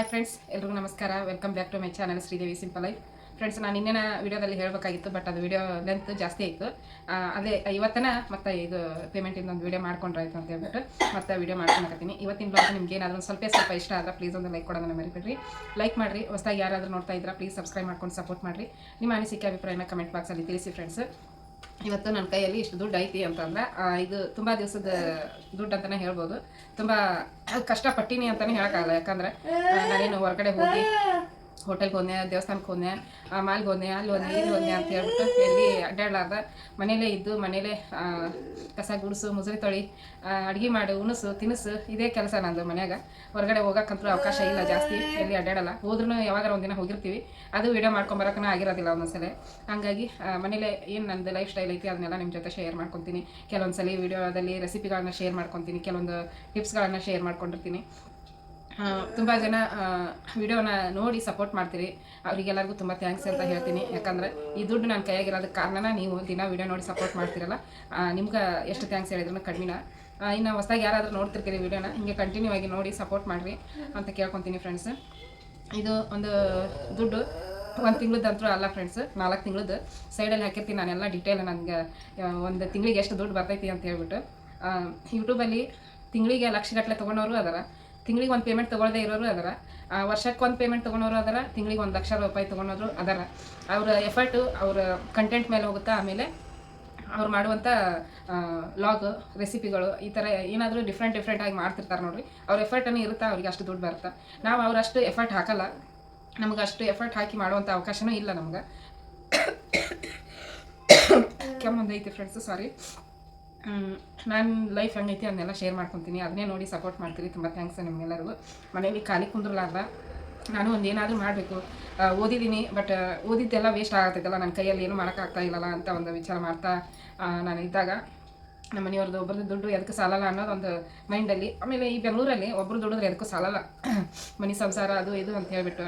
Hi friends ಎಲ್ರಿಗೂ ನಮಸ್ಕಾರ. Welcome back to my channel Sridevi simple life friends ನಾನು ಇನ್ನೇನ ವಿಡಿಯೋದಲ್ಲಿ ಹೇಳಬೇಕಾಗಿತ್ತು ಬಟ್ ಅದು ವಿಡಿಯೋ ಲೆಂತ್ ಜಾಸ್ತಿ ಆಯಿತು. ಅದೇ, ಇವತ್ತನ ಮತ್ತೆ ಇದು ಪೇಮೆಂಟಿಂದ ಒಂದು ವಿಡಿಯೋ ಮಾಡ್ಕೊಂಡ್ರಾಯ್ತು ಅಂತ ಹೇಳ್ಬಿಟ್ಟು ಮತ್ತೆ ವಿಡಿಯೋ ಮಾಡ್ಕೊಳಕತ್ತೀನಿ ಇವತ್ತಿನ ಬ್ಲಾಗ್ ನಿಮ್ಗೆ ಏನಾದರೂ ಸ್ವಲ್ಪ ಸ್ವಲ್ಪ ಇಷ್ಟ ಆದ್ರೆ ಪ್ಲೀಸ್ ಒಂದು ಲೈಕ್ ಕೊಡೋದನ್ನು ಮರಿಬೇಡ್ರಿ. ಲೈಕ್ ಮಾಡಿರಿ. ಹೊಸದಾಗಿ ಯಾರಾದರೂ ನೋಡ್ತಾ ಇದ್ರೆ ಪ್ಲೀಸ್ ಸಬ್ಸ್ಕ್ರೈಬ್ ಮಾಡ್ಕೊಂಡು ಸಪೋರ್ಟ್ ಮಾಡಿರಿ. ನಿಮ್ಮ ಅನಿಸಿಕೆ, ಅಭಿಪ್ರಾಯನ ಕಮೆಂಟ್ ಬಾಕ್ಸಲ್ಲಿ ತಿಳಿಸಿ ಫ್ರೆಂಡ್ಸ್ ಇವತ್ತು ನನ್ನ ಕೈಯಲ್ಲಿ ಇಷ್ಟು ದುಡ್ಡು ಐತಿ ಅಂತಂದ್ರೆ ಇದು ತುಂಬ ದಿವಸದ ದುಡ್ಡು ಅಂತಾನೆ ಹೇಳ್ಬೋದು. ತುಂಬ ಕಷ್ಟಪಟ್ಟಿನಿ ಅಂತಾನೆ ಹೇಳಕ್ಕಾಗಲ್ಲ, ಯಾಕಂದ್ರೆ ನಾನೇನು ಹೊರಗಡೆ ಹೋಗಿ ಹೋಟೆಲ್ಗೆ ಹೋದೆ ದೇವಸ್ಥಾನಕ್ಕೆ ಹೋದೆ ಮಾಲ್ಗೆ ಹೋದೆ ಅಲ್ಲಿ ಹೋದೆ ಇಲ್ಲಿ ಹೋದೆ ಅಂತ ಹೇಳ್ಬಿಟ್ಟು ಎಲ್ಲಿ ಅಡ್ಡಾಡ್ಲಾರ್ದ. ಮನೇಲೇ ಇದ್ದು, ಮನೇಲೇ ಕಸ ಗುಡಿಸು, ಮುಸುರಿ ತೊಳಿ ಅಡುಗೆ ಮಾಡಿ, ಉಣಸು ತಿನಿಸು ಇದೇ ಕೆಲಸ ನಂದು ಮನೆಯಾಗ. ಹೊರಗಡೆ ಹೋಗಕ್ಕಂತೂ ಅವಕಾಶ ಇಲ್ಲ ಜಾಸ್ತಿ, ಎಲ್ಲಿ ಅಡ್ಡಾಡಲ್ಲ. ಹೋದ್ರೂ ಯಾವಾಗಾರ ಒಂದಿನ ಹೋಗಿರ್ತೀವಿ. ಅದು ವಿಡಿಯೋ ಮಾಡ್ಕೊಂಬರಕ್ಕೂ ಆಗಿರೋದಿಲ್ಲ ಒಂದೊಂದ್ಸಲ. ಹಂಗಾಗಿ ಮನೇಲೆ ಏನು ನಂದು ಲೈಫ್ ಸ್ಟೈಲ್ ಐತಿ ಅದನ್ನೆಲ್ಲ ನಿಮ್ಮ ಜೊತೆ ಶೇರ್ ಮಾಡ್ಕೊತೀನಿ. ಕೆಲವೊಂದ್ಸಲಿ ವಿಡಿಯೋದಲ್ಲಿ ರೆಸಿಪಿಗಳನ್ನ ಶೇರ್ ಮಾಡ್ಕೊತೀನಿ, ಕೆಲವೊಂದು ಟಿಪ್ಸ್ಗಳನ್ನ ಶೇರ್ ಮಾಡ್ಕೊಂಡಿರ್ತೀನಿ. ತುಂಬ ಜನ ವಿಡಿಯೋನ ನೋಡಿ ಸಪೋರ್ಟ್ ಮಾಡ್ತೀರಿ. ಅವರಿಗೆಲ್ಲರಿಗೂ ತುಂಬ ಥ್ಯಾಂಕ್ಸ್ ಅಂತ ಹೇಳ್ತೀನಿ. ಯಾಕಂದ್ರೆ ಈ ದುಡ್ಡು ನನ್ನ ಕೈಯಾಗಿರೋದಕ್ಕೆ ಕಾರಣನ ನೀವು ದಿನ ವಿಡಿಯೋ ನೋಡಿ ಸಪೋರ್ಟ್ ಮಾಡ್ತೀರಲ್ಲ ನಿಮ್ಗೆ ಎಷ್ಟು ಥ್ಯಾಂಕ್ಸ್ ಹೇಳಿದ್ರು ಕಡಿಮೆನ. ಇನ್ನು ಹೊಸದಾಗಿ ಯಾರಾದರೂ ನೋಡ್ತಿರ್ತೀರಿ ವಿಡಿಯೋನ, ಹಿಂಗೆ ಕಂಟಿನ್ಯೂ ಆಗಿ ನೋಡಿ ಸಪೋರ್ಟ್ ಮಾಡಿರಿ ಅಂತ ಕೇಳ್ಕೊತೀನಿ ಫ್ರೆಂಡ್ಸ್ ಇದು ಒಂದು ದುಡ್ಡು, ಒಂದು ತಿಂಗಳದಂತೂ ಅಲ್ಲ ಫ್ರೆಂಡ್ಸ್ ನಾಲ್ಕು ತಿಂಗಳದ್ದು ಸೈಡಲ್ಲಿ ಹಾಕಿರ್ತೀನಿ ನಾನೆಲ್ಲ ಡೀಟೇಲ್ ನನಗೆ ಒಂದು ತಿಂಗಳಿಗೆ ಎಷ್ಟು ದುಡ್ಡು ಬರ್ತೈತಿ ಅಂತ ಹೇಳ್ಬಿಟ್ಟು. ಯೂಟ್ಯೂಬಲ್ಲಿ ತಿಂಗಳಿಗೆ ಲಕ್ಷಗಟ್ಟಲೆ ತೊಗೊಂಡವರು ಅದರ. ತಿಂಗಳಿಗೆ ಒಂದು ಪೇಮೆಂಟ್ ತೊಗೊಳ್ದೇ ಇರೋರು ಅದರ. ವರ್ಷಕ್ಕೆ ಒಂದು ಪೇಮೆಂಟ್ ತೊಗೊಳೋರು ಅದರ, ತಿಂಗಳಿಗೆ ಒಂದು ಲಕ್ಷ ರೂಪಾಯಿ ತೊಗೊಳೋರು ಅದರ. ಅವರ ಎಫರ್ಟು ಅವರ ಕಂಟೆಂಟ್ ಮೇಲೆ ಹೋಗುತ್ತಾ ಆಮೇಲೆ ಅವ್ರು ಮಾಡುವಂಥ ಲಾಗ್ ರೆಸಿಪಿಗಳು ಈ ಥರ ಏನಾದರೂ ಡಿಫ್ರೆಂಟ್ ಡಿಫ್ರೆಂಟ್ ಆಗಿ ಮಾಡ್ತಿರ್ತಾರೆ ನೋಡ್ರಿ. ಅವ್ರ ಎಫರ್ಟನ್ನು ಇರುತ್ತಾ, ಅವ್ರಿಗೆ ಅಷ್ಟು ದುಡ್ಡು ಬರುತ್ತೆ. ನಾವು ಅವರಷ್ಟು ಎಫರ್ಟ್ ಹಾಕಲ್ಲ. ನಮ್ಗೆ ಅಷ್ಟು ಎಫರ್ಟ್ ಹಾಕಿ ಮಾಡುವಂಥ ಅವಕಾಶನೂ ಇಲ್ಲ ನಮ್ಗೆ. ಕೆಮ್ಮೊಂದೈತಿ ಫ್ರೆಂಡ್ಸು ಸಾರಿ ನಾನು ಲೈಫ್ ಹೆಂಗೈತಿ ಅದನ್ನೆಲ್ಲ ಶೇರ್ ಮಾಡ್ಕೊತೀನಿ. ಅದನ್ನೇ ನೋಡಿ ಸಪೋರ್ಟ್ ಮಾಡ್ತೀರಿ. ತುಂಬ ಥ್ಯಾಂಕ್ಸ್ ನಿಮಗೆಲ್ಲರಿಗೂ. ಮನೇಲಿ ಖಾಲಿ ಕುಂದ್ರಲಾರ್ದ. ನಾನು ಒಂದು ಏನಾದರೂ ಮಾಡಬೇಕು. ಓದಿದ್ದೀನಿ ಬಟ್ ಓದಿದ್ದೆಲ್ಲ ವೇಸ್ಟ್ ಆಗತ್ತೈತಲ್ಲ. ನನ್ನ ಕೈಯಲ್ಲಿ ಏನು ಮಾಡೋಕ್ಕಾಗ್ತಾ ಇಲ್ಲಲ್ಲ ಅಂತ ಒಂದು ವಿಚಾರ ಮಾಡ್ತಾ ನಾನು ಇದ್ದಾಗ ನಮ್ಮ ಮನೆಯವ್ರದ್ದು ಒಬ್ಬರದ್ದು ದುಡ್ಡು ಎದಕ್ಕೆ ಸಾಲಲ್ಲ ಅನ್ನೋದು ಒಂದು ಮೈಂಡಲ್ಲಿ ಆಮೇಲೆ ಈ ಬೆಂಗಳೂರಲ್ಲಿ ಒಬ್ಬರು ದುಡಿದ್ರೆ ಎದಕ್ಕೂ ಸಾಲಲ್ಲ. ಮನೆ ಸಂಸಾರ ಅದು ಇದು ಅಂತ ಹೇಳ್ಬಿಟ್ಟು.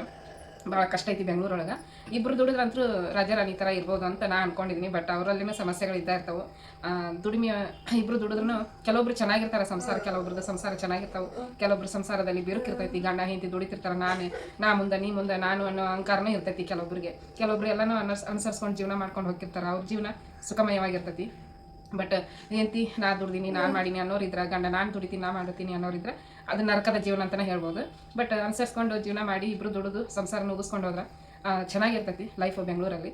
ಭಾಳ ಕಷ್ಟ ಐತಿ ಬೆಂಗಳೂರೊಳಗೆ. ಇಬ್ಬರು ದುಡಿದ್ರಂತೂ ರಾಜಾರಾಣಿ ಥರ ಇರ್ಬೋದು ಅಂತ ನಾನು ಅನ್ಕೊಂಡಿದ್ದೀನಿ ಬಟ್ ಅವರಲ್ಲಿನೂ ಸಮಸ್ಯೆಗಳು ಇದ್ದಾ ಇರ್ತಾವೆ. ದುಡಿಮೆ ಇಬ್ಬರು ದುಡಿದ್ರೂ ಕೆಲವೊಬ್ರು ಚೆನ್ನಾಗಿರ್ತಾರೆ ಸಂಸಾರ, ಕೆಲವೊಬ್ರದ್ದು ಸಂಸಾರ ಚೆನ್ನಾಗಿರ್ತಾವೆ. ಕೆಲವೊಬ್ರು ಸಂಸಾರದಲ್ಲಿ ಬಿರುಕಿರ್ತೈತಿ ಗಂಡ, ಹೆಂಡತಿ ದುಡಿತಿರ್ತಾರೆ, ನಾನೇ, ನಾ ಮುಂದೆ, ನೀ ಮುಂದೆ, ನಾನು ಅನ್ನೋ ಅಹಂಕಾರನೇ ಇರ್ತೈತಿ ಕೆಲವೊಬ್ರಿಗೆ. ಕೆಲವೊಬ್ರು ಎಲ್ಲನೂ ಅನರ್ಸ್, ಅನುಸರಿಸ್ಕೊಂಡು ಜೀವನ ಮಾಡ್ಕೊಂಡು ಹೋಗಿರ್ತಾರೆ ಅವ್ರ ಜೀವನ ಸುಖಮಯವಾಗಿರ್ತೈತಿ. ಬಟ್ ಹೆಂಡತಿ, ನಾ ದುಡ್ದೀನಿ, ನಾನು ಮಾಡೀನಿ ಅನ್ನೋರಿದ್ರೆ, ಗಂಡ, ನಾನು ದುಡಿತೀನಿ, ನಾ ಮಾಡ್ತೀನಿ ಅನ್ನೋರಿದ್ರೆ ಅದು ನರಕದ ಜೀವನ ಅಂತಲೇ ಹೇಳ್ಬೋದು. ಬಟ್ ಅನುಸರಿಸ್ಕೊಂಡು ಜೀವನ ಮಾಡಿ ಇಬ್ಬರು ದುಡಿದು ಸಂಸಾರ ಮುಗಿಸ್ಕೊಂಡು ಹೋದ್ರೆ ಚೆನ್ನಾಗಿರ್ತೈತಿ ಲೈಫು ಬೆಂಗಳೂರಲ್ಲಿ.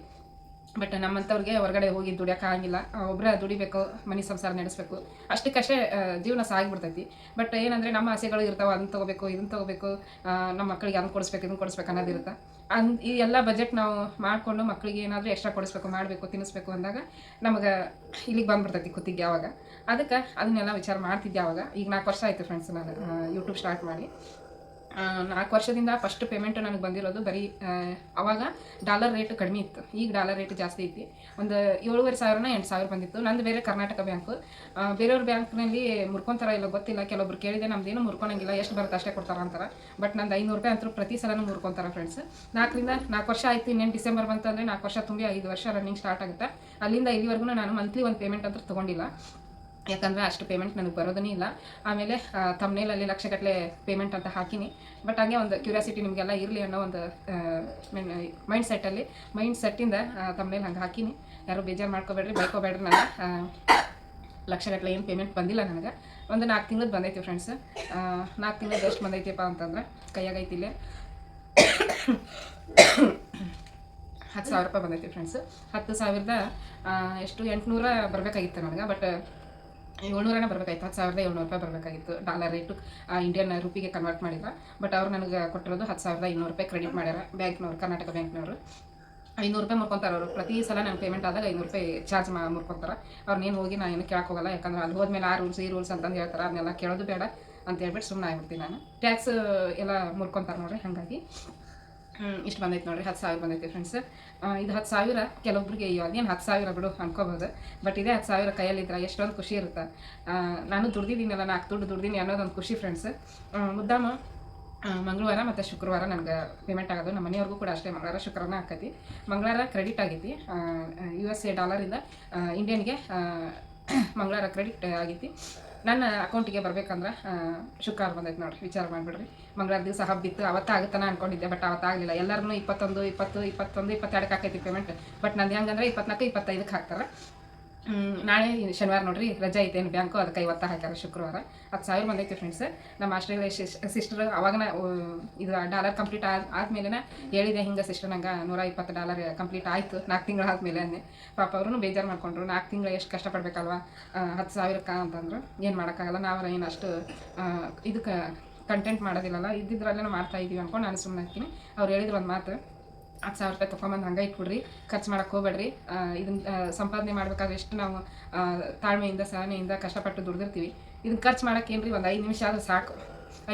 ಬಟ್ ನಮ್ಮಂಥವ್ರಿಗೆ ಹೊರಗಡೆ ಹೋಗಿ ದುಡಿಯೋಕ್ಕಾಗಿಲ್ಲ ಒಬ್ಬರೇ ದುಡಿಬೇಕು, ಮನೆ ಸಂಸಾರ ನಡೆಸಬೇಕು. ಅಷ್ಟಕ್ಕಷ್ಟೇ ಜೀವನ ಸಾಗಿಬಿಡ್ತೈತಿ. ಬಟ್ ಏನಂದರೆ ನಮ್ಮ ಆಸೆಗಳು ಇರ್ತಾವೆ ಅದನ್ನ ತೊಗೋಬೇಕು ಇದನ್ನ ತೊಗೋಬೇಕು ನಮ್ಮ ಮಕ್ಕಳಿಗೆ ಅದನ್ನ ಕೊಡಿಸ್ಬೇಕು ಇದನ್ನ ಕೊಡಿಸ್ಬೇಕು ಅನ್ನೋದಿರುತ್ತೆ. ಅನ್ ಈ ಎಲ್ಲ ಬಜೆಟ್ ನಾವು ಮಾಡಿಕೊಂಡು ಮಕ್ಕಳಿಗೆ ಏನಾದರೂ ಎಕ್ಸ್ಟ್ರಾ ಕೊಡಿಸ್ಬೇಕು, ಮಾಡಬೇಕು, ತಿನ್ನಿಸ್ಬೇಕು ಅಂದಾಗ ನಮಗೆ ಇಲ್ಲಿಗೆ ಬಂದ್ಬಿಡ್ತೈತಿ ಕುತ್ತಿಗೆ ಯಾವಾಗ. ಅದಕ್ಕೆ ಅದನ್ನೆಲ್ಲ ವಿಚಾರ ಮಾಡ್ತಿದ್ದೆ ಯಾವಾಗ. ಈಗ ನಾಲ್ಕು ವರ್ಷ ಆಯಿತು ಫ್ರೆಂಡ್ಸ್ ನಾನು ಯೂಟ್ಯೂಬ್ ಸ್ಟಾರ್ಟ್ ಮಾಡಿ. ನಾಲ್ಕು ವರ್ಷದಿಂದ ಫಸ್ಟ್ ಪೇಮೆಂಟ್ ನನಗೆ ಬಂದಿರೋದು ಬರೀ ಅವಾಗ ಡಾಲರ್ ರೇಟ್ ಕಡಿಮೆ ಇತ್ತು. ಈಗ ಡಾಲರ್ ರೇಟ್ ಜಾಸ್ತಿ ಐತಿ. ಒಂದು ಏಳುವರೆ ಸಾವಿರನ ಎಂಟು ಸಾವಿರ ಬಂದಿತ್ತು. ನಂದು ಬೇರೆ ಕರ್ನಾಟಕ ಬ್ಯಾಂಕು ಬೇರೆಯವ್ರ ಬ್ಯಾಂಕ್ನಲ್ಲಿ ಮುರ್ಕೊಂತಾರ ಇಲ್ಲ ಗೊತ್ತಿಲ್ಲ. ಕೆಲವೊಬ್ರು ಕೇಳಿದೆ, ನಮ್ದೇನು ಮುರ್ಕೊಳಂಗಿಲ್ಲ. ಎಷ್ಟು ಬರುತ್ತೆ ಅಷ್ಟೇ ಕೊಡ್ತಾರ ಅಂತಾರೆ. ಬಟ್ ನಂದು ಐನೂರು ರೂಪಾಯಿ ಅಂತೂ ಪ್ರತಿ ಸಲನೂ ಮುರ್ಕೊಂತಾರೆ ಫ್ರೆಂಡ್ಸ್ ನಾಲ್ಕರಿಂದ ನಾಲ್ಕು ವರ್ಷ ಆಯ್ತು, ಇನ್ನೇನು ಡಿಸೆಂಬರ್ ಬಂತಂದರೆ ನಾಲ್ಕು ವರ್ಷ ತುಂಬಿ ಐದು ವರ್ಷ ರನ್ನಿಂಗ್ ಸ್ಟಾರ್ಟ್ ಆಗುತ್ತೆ. ಅಲ್ಲಿಂದ ಇಲ್ಲಿವರೆಗೂ ನಾನು ಮಂತ್ಲಿ ಒಂದು ಪೇಮೆಂಟ್ ಅಂತ ತೊಗೊಂಡಿಲ್ಲ. ಯಾಕಂದರೆ ಅಷ್ಟು ಪೇಮೆಂಟ್ ನನಗೆ ಬರೋದನೇ ಇಲ್ಲ. ಆಮೇಲೆ ತಮ್ಮನೇಲಲ್ಲಿ ಲಕ್ಷಗಟ್ಟಲೆ ಪೇಮೆಂಟ್ ಅಂತ ಹಾಕಿನಿ. ಬಟ್ ಹಂಗೆ ಒಂದು ಕ್ಯೂರಿಯಾಸಿಟಿ ನಿಮಗೆಲ್ಲ ಇರಲಿ ಅನ್ನೋ ಒಂದು ಮೈಂಡ್ ಸೆಟ್ಟಲ್ಲಿ ಮೈಂಡ್ ಸೆಟ್ಟಿಂದ ತಮ್ಮನೇಲಿ ಹಂಗೆ ಹಾಕಿನಿ. ಯಾರು ಬೇಜಾರು ಮಾಡ್ಕೋಬೇಡ್ರಿ, ಬೈಕೋಬೇಡ್ರಿ ನಾನು. ಲಕ್ಷಗಟ್ಟಲೆ ಏನು ಪೇಮೆಂಟ್ ಬಂದಿಲ್ಲ ನನಗೆ. ಒಂದು ನಾಲ್ಕು ತಿಂಗ್ಳದ್ದು ಬಂದೈತಿ ಫ್ರೆಂಡ್ಸ್ ನಾಲ್ಕು ತಿಂಗ್ಳದ್ದು ಎಷ್ಟು ಬಂದೈತಿಪ್ಪ ಅಂತಂದ್ರೆ ಕೈಯಾಗೈತಿ ಇಲ್ಲೇ. ಹತ್ತು ಸಾವಿರ ರೂಪಾಯಿ ಬಂದೈತಿ ಫ್ರೆಂಡ್ಸ್ ಹತ್ತು ಸಾವಿರದ ಎಷ್ಟು ಎಂಟುನೂರ ಬರಬೇಕಾಗಿತ್ತು ನನಗೆ. ಬಟ್ ಏಳ್ನೂರನೇ ಬರಬೇಕಾಯ್ತು, ಹತ್ತು ಸಾವಿರದ ಏಳ್ನೂರು ರೂಪಾಯಿ ಬರಬೇಕಾಗಿತ್ತು ಡಾಲರ್ ರೇಟು ಇಂಡಿಯನ್ ರೂಪಿಗೆ ಕನ್ವರ್ಟ್ ಮಾಡಿದ್ರ. ಬಟ್ ಅವ್ರು ನನಗೆ ಕೊಟ್ಟಿರೋದು ಹತ್ತು ಸಾವಿರದ ಇನ್ನೂರು ರೂಪಾಯಿ ಕ್ರೆಡಿಟ್ ಮಾಡ್ಯಾರ ಬ್ಯಾಂಕ್ನವ್ರು, ಕರ್ನಾಟಕ ಬ್ಯಾಂಕ್ನವರು. ಐನೂರು ರೂಪಾಯಿ ಮುರ್ಕೊಂತಾರೆ ಅವರು. ಪ್ರತಿ ಸಲ ನಾನು ಪೇಮೆಂಟ್ ಆದಾಗ ಐನೂರು ರೂಪಾಯಿ ಚಾರ್ಜ್ ಮಾ ಮುರ್ಕೊತಾರೆ. ಅವ್ರನ್ನೇನು ಹೋಗಿ ನಾನು ಏನು ಕೇಳಕ್ಕೆ ಹೋಗಲ್ಲ. ಯಾಕಂದ್ರೆ ಅಲ್ಲಿ ಹೋದ್ಮೇಲೆ ಆ ರೂಲ್ಸ್ ಈ ರೂಲ್ಸ್ ಅಂತಂದು ಹೇಳ್ತಾರೆ. ಅದನ್ನೆಲ್ಲ ಕೇಳೋದು ಬೇಡ ಅಂತ ಹೇಳ್ಬಿಟ್ಟು ಸುಮ್ಮನೆ ಆಗ್ಬಿಡ್ತೀನಿ ನಾನು. ಟ್ಯಾಕ್ಸ್ ಎಲ್ಲ ಮುರ್ಕೊಂತಾರೆ ನೋಡ್ರಿ, ಹಾಗಾಗಿ. ಇಷ್ಟು ಬಂದೈತೆ ನೋಡ್ರಿ, ಹತ್ತು ಸಾವಿರ ಬಂದೈತೆ ಫ್ರೆಂಡ್ಸ್ ಇದು ಹತ್ತು ಸಾವಿರ, ಕೆಲವೊಬ್ರಿಗೆ ಅದೇನು ಹತ್ತು ಸಾವಿರ ಬಿಡು ಅನ್ಕೋಬೋದು. ಬಟ್ ಇದೇ ಹತ್ತು ಸಾವಿರ ಕೈಯಲ್ಲಿದ್ರೆ ಎಷ್ಟೊಂದು ಖುಷಿ ಇರುತ್ತೆ. ನಾನು ದುಡ್ದಿದ್ದೀನಲ್ಲ ನಾಲ್ಕು ದುಡ್ಡು ದುಡ್ದೀನಿ ಅನ್ನೋದೊಂದು ಖುಷಿ ಫ್ರೆಂಡ್ಸ್ ಮುದ್ದಾಮ ಮಂಗಳವಾರ ಮತ್ತು ಶುಕ್ರವಾರ ನನಗೆ ಪೇಮೆಂಟ್ ಆಗೋದು. ನಮ್ಮ ಮನೆಯವ್ರಿಗೂ ಕೂಡ ಅಷ್ಟೇ, ಮಂಗಳವಾರ ಶುಕ್ರವಾರ ಆಕತಿ. ಮಂಗಳವಾರ ಕ್ರೆಡಿಟ್ ಆಗೈತಿ. ಯು ಎಸ್ ಎ ಡಾಲರಿಂದ ಇಂಡಿಯನ್ಗೆ ಮಂಗಳವಾರ ಕ್ರೆಡಿಟ್ ಆಗೈತಿ. ನನ್ನ ಅಕೌಂಟಿಗೆ ಬರ್ಬೇಕಂದ್ರೆ ಶುಕ್ರವಾರ ಬಂದೈತೆ ನೋಡ್ರಿ, ವಿಚಾರ ಮಾಡಿಬಿಡ್ರಿ. ಮಂಗಳವಾರ ದಿವಸ ಹಬ್ಬಿತ್ತು ಅವತ್ತಾಗುತ್ತಾನ ಅನ್ಕೊಂಡಿದ್ದೆ ಬಟ್ ಅವತ್ತಾಗಲಿಲ್ಲ ಎಲ್ಲರೂ ಇಪ್ಪತ್ತೊಂದು, ಇಪ್ಪತ್ತು, ಇಪ್ಪತ್ತೊಂದು, ಇಪ್ಪತ್ತೆರಡಕ್ಕೆ ಹಾಕೈತಿ ಪೇಮೆಂಟ್ ಬಟ್ ನಂದು ಹೆಂಗಂದ್ರೆ ಇಪ್ಪತ್ನಾಲ್ಕು, ಇಪ್ಪತ್ತೈದಕ್ಕೆ ಹಾಕ್ತಾರೆ. ನಾಳೆ ಶನಿವಾರ ನೋಡ್ರಿ, ರಜೆ ಐತೇನು ಬ್ಯಾಂಕು, ಅದಕ್ಕೆ ಇವತ್ತು ಹಾಕ್ಯಾರ ಶುಕ್ರವಾರ. ಹತ್ತು ಸಾವಿರ ಬಂದೈತಿ ಫ್ರೆಂಡ್ಸ್ ನಮ್ಮ ಆಸ್ಟ್ರೇಲಿಯಾ ಸಿಸ್ಟರ್ ಅವಾಗನ ಇದು ಡಾಲರ್ ಕಂಪ್ಲೀಟ್ ಆದ ಆದ್ಮೇಲೆ ಹೇಳಿದೆ, ಹಿಂಗೆ ಸಿಸ್ಟರ್ ನಂಗೆ ನೂರ ಇಪ್ಪತ್ತು ಡಾಲರ್ ಕಂಪ್ಲೀಟ್ ಆಯಿತು, ನಾಲ್ಕು ತಿಂಗಳು ಆದಮೇಲೆ ಅಂದೆ. ಪಾಪ ಅವರು ಬೇಜಾರು ಮಾಡ್ಕೊಂಡ್ರು, ನಾಲ್ಕು ತಿಂಗಳು ಎಷ್ಟು ಕಷ್ಟಪಡಬೇಕಲ್ವ? ಹತ್ತು ಸಾವಿರಕ್ಕೆ ಅಂತಂದ್ರು. ಏನು ಮಾಡೋಕ್ಕಾಗಲ್ಲ, ನಾವು ಏನು ಅಷ್ಟು ಇದಕ್ಕೆ ಕಂಟೆಂಟ್ ಮಾಡೋದಿಲ್ಲಲ್ಲ ಇದ್ದಿದ್ರಲ್ಲೇ ಮಾಡ್ತಾ ಇದೀವಿ ಅನ್ಕೊಂಡು ನಾನು ಸುಮ್ಮನೆ ಹಾಕ್ತೀನಿ. ಅವ್ರು ಹೇಳಿದ್ರು ಒಂದು ಮಾತು ಹತ್ತು ಸಾವಿರ ರೂಪಾಯಿ ತೊಗೊಂಬಂದು ಹಂಗೆ ಇಟ್ಬಿಡ್ರಿ ಖರ್ಚು ಮಾಡಕ್ಕೆ ಹೋಗ್ಬೇಡ್ರಿ. ಇದನ್ನ ಸಂಪಾದನೆ ಮಾಡ್ಬೇಕಾದ್ರೆ ಎಷ್ಟು ನಾವು ತಾಳ್ಮೆಯಿಂದ, ಸಹನೆಯಿಂದ ಕಷ್ಟಪಟ್ಟು ದುಡ್ದಿರ್ತೀವಿ. ಇದನ್ನ ಖರ್ಚು ಮಾಡೋಕೆ ಏನ್ರಿ ಒಂದು ಐದು ನಿಮಿಷ ಆದ್ರೆ ಸಾಕು.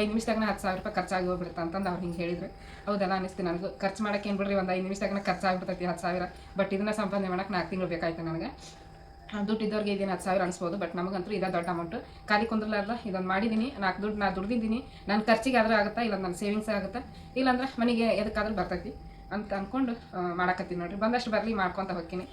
ಐದು ನಿಮಿಷದಾಗ ಹತ್ತು ಸಾವಿರ ರೂಪಾಯಿ ಖರ್ಚಾಗಿ ಹೋಗ್ಬಿಡುತ್ತೆ ಅಂತಂದು ಅವ್ರು ಹಿಂಗೆ ಹೇಳಿದ್ರು. ಹೌದಲ್ಲ ಅನಿಸ್ತು ನನಗೆ. ಖರ್ಚು ಮಾಡೋಕೆ ಏನು ಬಿಡ್ರಿ ಒಂದು ಐದು ನಿಮಿಷದಾಗ ಖರ್ಚಾಗ್ಬಿಡ್ತೈತಿ ಹತ್ತು ಸಾವಿರ. ಬಟ್ ಇದನ್ನ ಸಂಪಾದನೆ ಮಾಡೋಕೆ ನಾಲ್ಕು ತಿಂಗಳು ಬೇಕಾಯ್ತು ನನಗೆ. ದುಡ್ಡು ಇದ್ದವ್ರಿಗೆ ಇದೇನು ಹತ್ತು ಸಾವಿರ ಅನಿಸ್ಬೋದು, ಬಟ್ ನಮಗಂತೂ ಇದೇ ದೊಡ್ಡ ಅಮೌಂಟು. ಖಾಲಿ ಕುಂದ್ರಲಾರ್ದ, ಇದೊಂದು ಮಾಡಿದ್ದೀನಿ ನಾಲ್ಕು ದುಡ್ಡು ನಾ ದುಡ್ದಿದ್ದೀನಿ. ನನ್ನ ಖರ್ಚಿಗೆ ಆದರೂ ಆಗುತ್ತಾ ಇಲ್ಲ ನನ್ನ ಸೇವಿಂಗ್ಸ್ ಆಗುತ್ತಾ? ಇಲ್ಲಾಂದ್ರೆ ಮನೆಗೆ ಎದಕ್ಕಾದ್ರೂ ಬರ್ತೈತಿ. ಅಂತ ಅಂದ್ಕೊಂಡು ಮಾಡಾಕತ್ತೀನಿ ನೋಡ್ರಿ. ಬಂದಷ್ಟು ಬರಲಿ, ಮಾಡ್ಕೊತ ಹೋಗ್ತೀನಿ.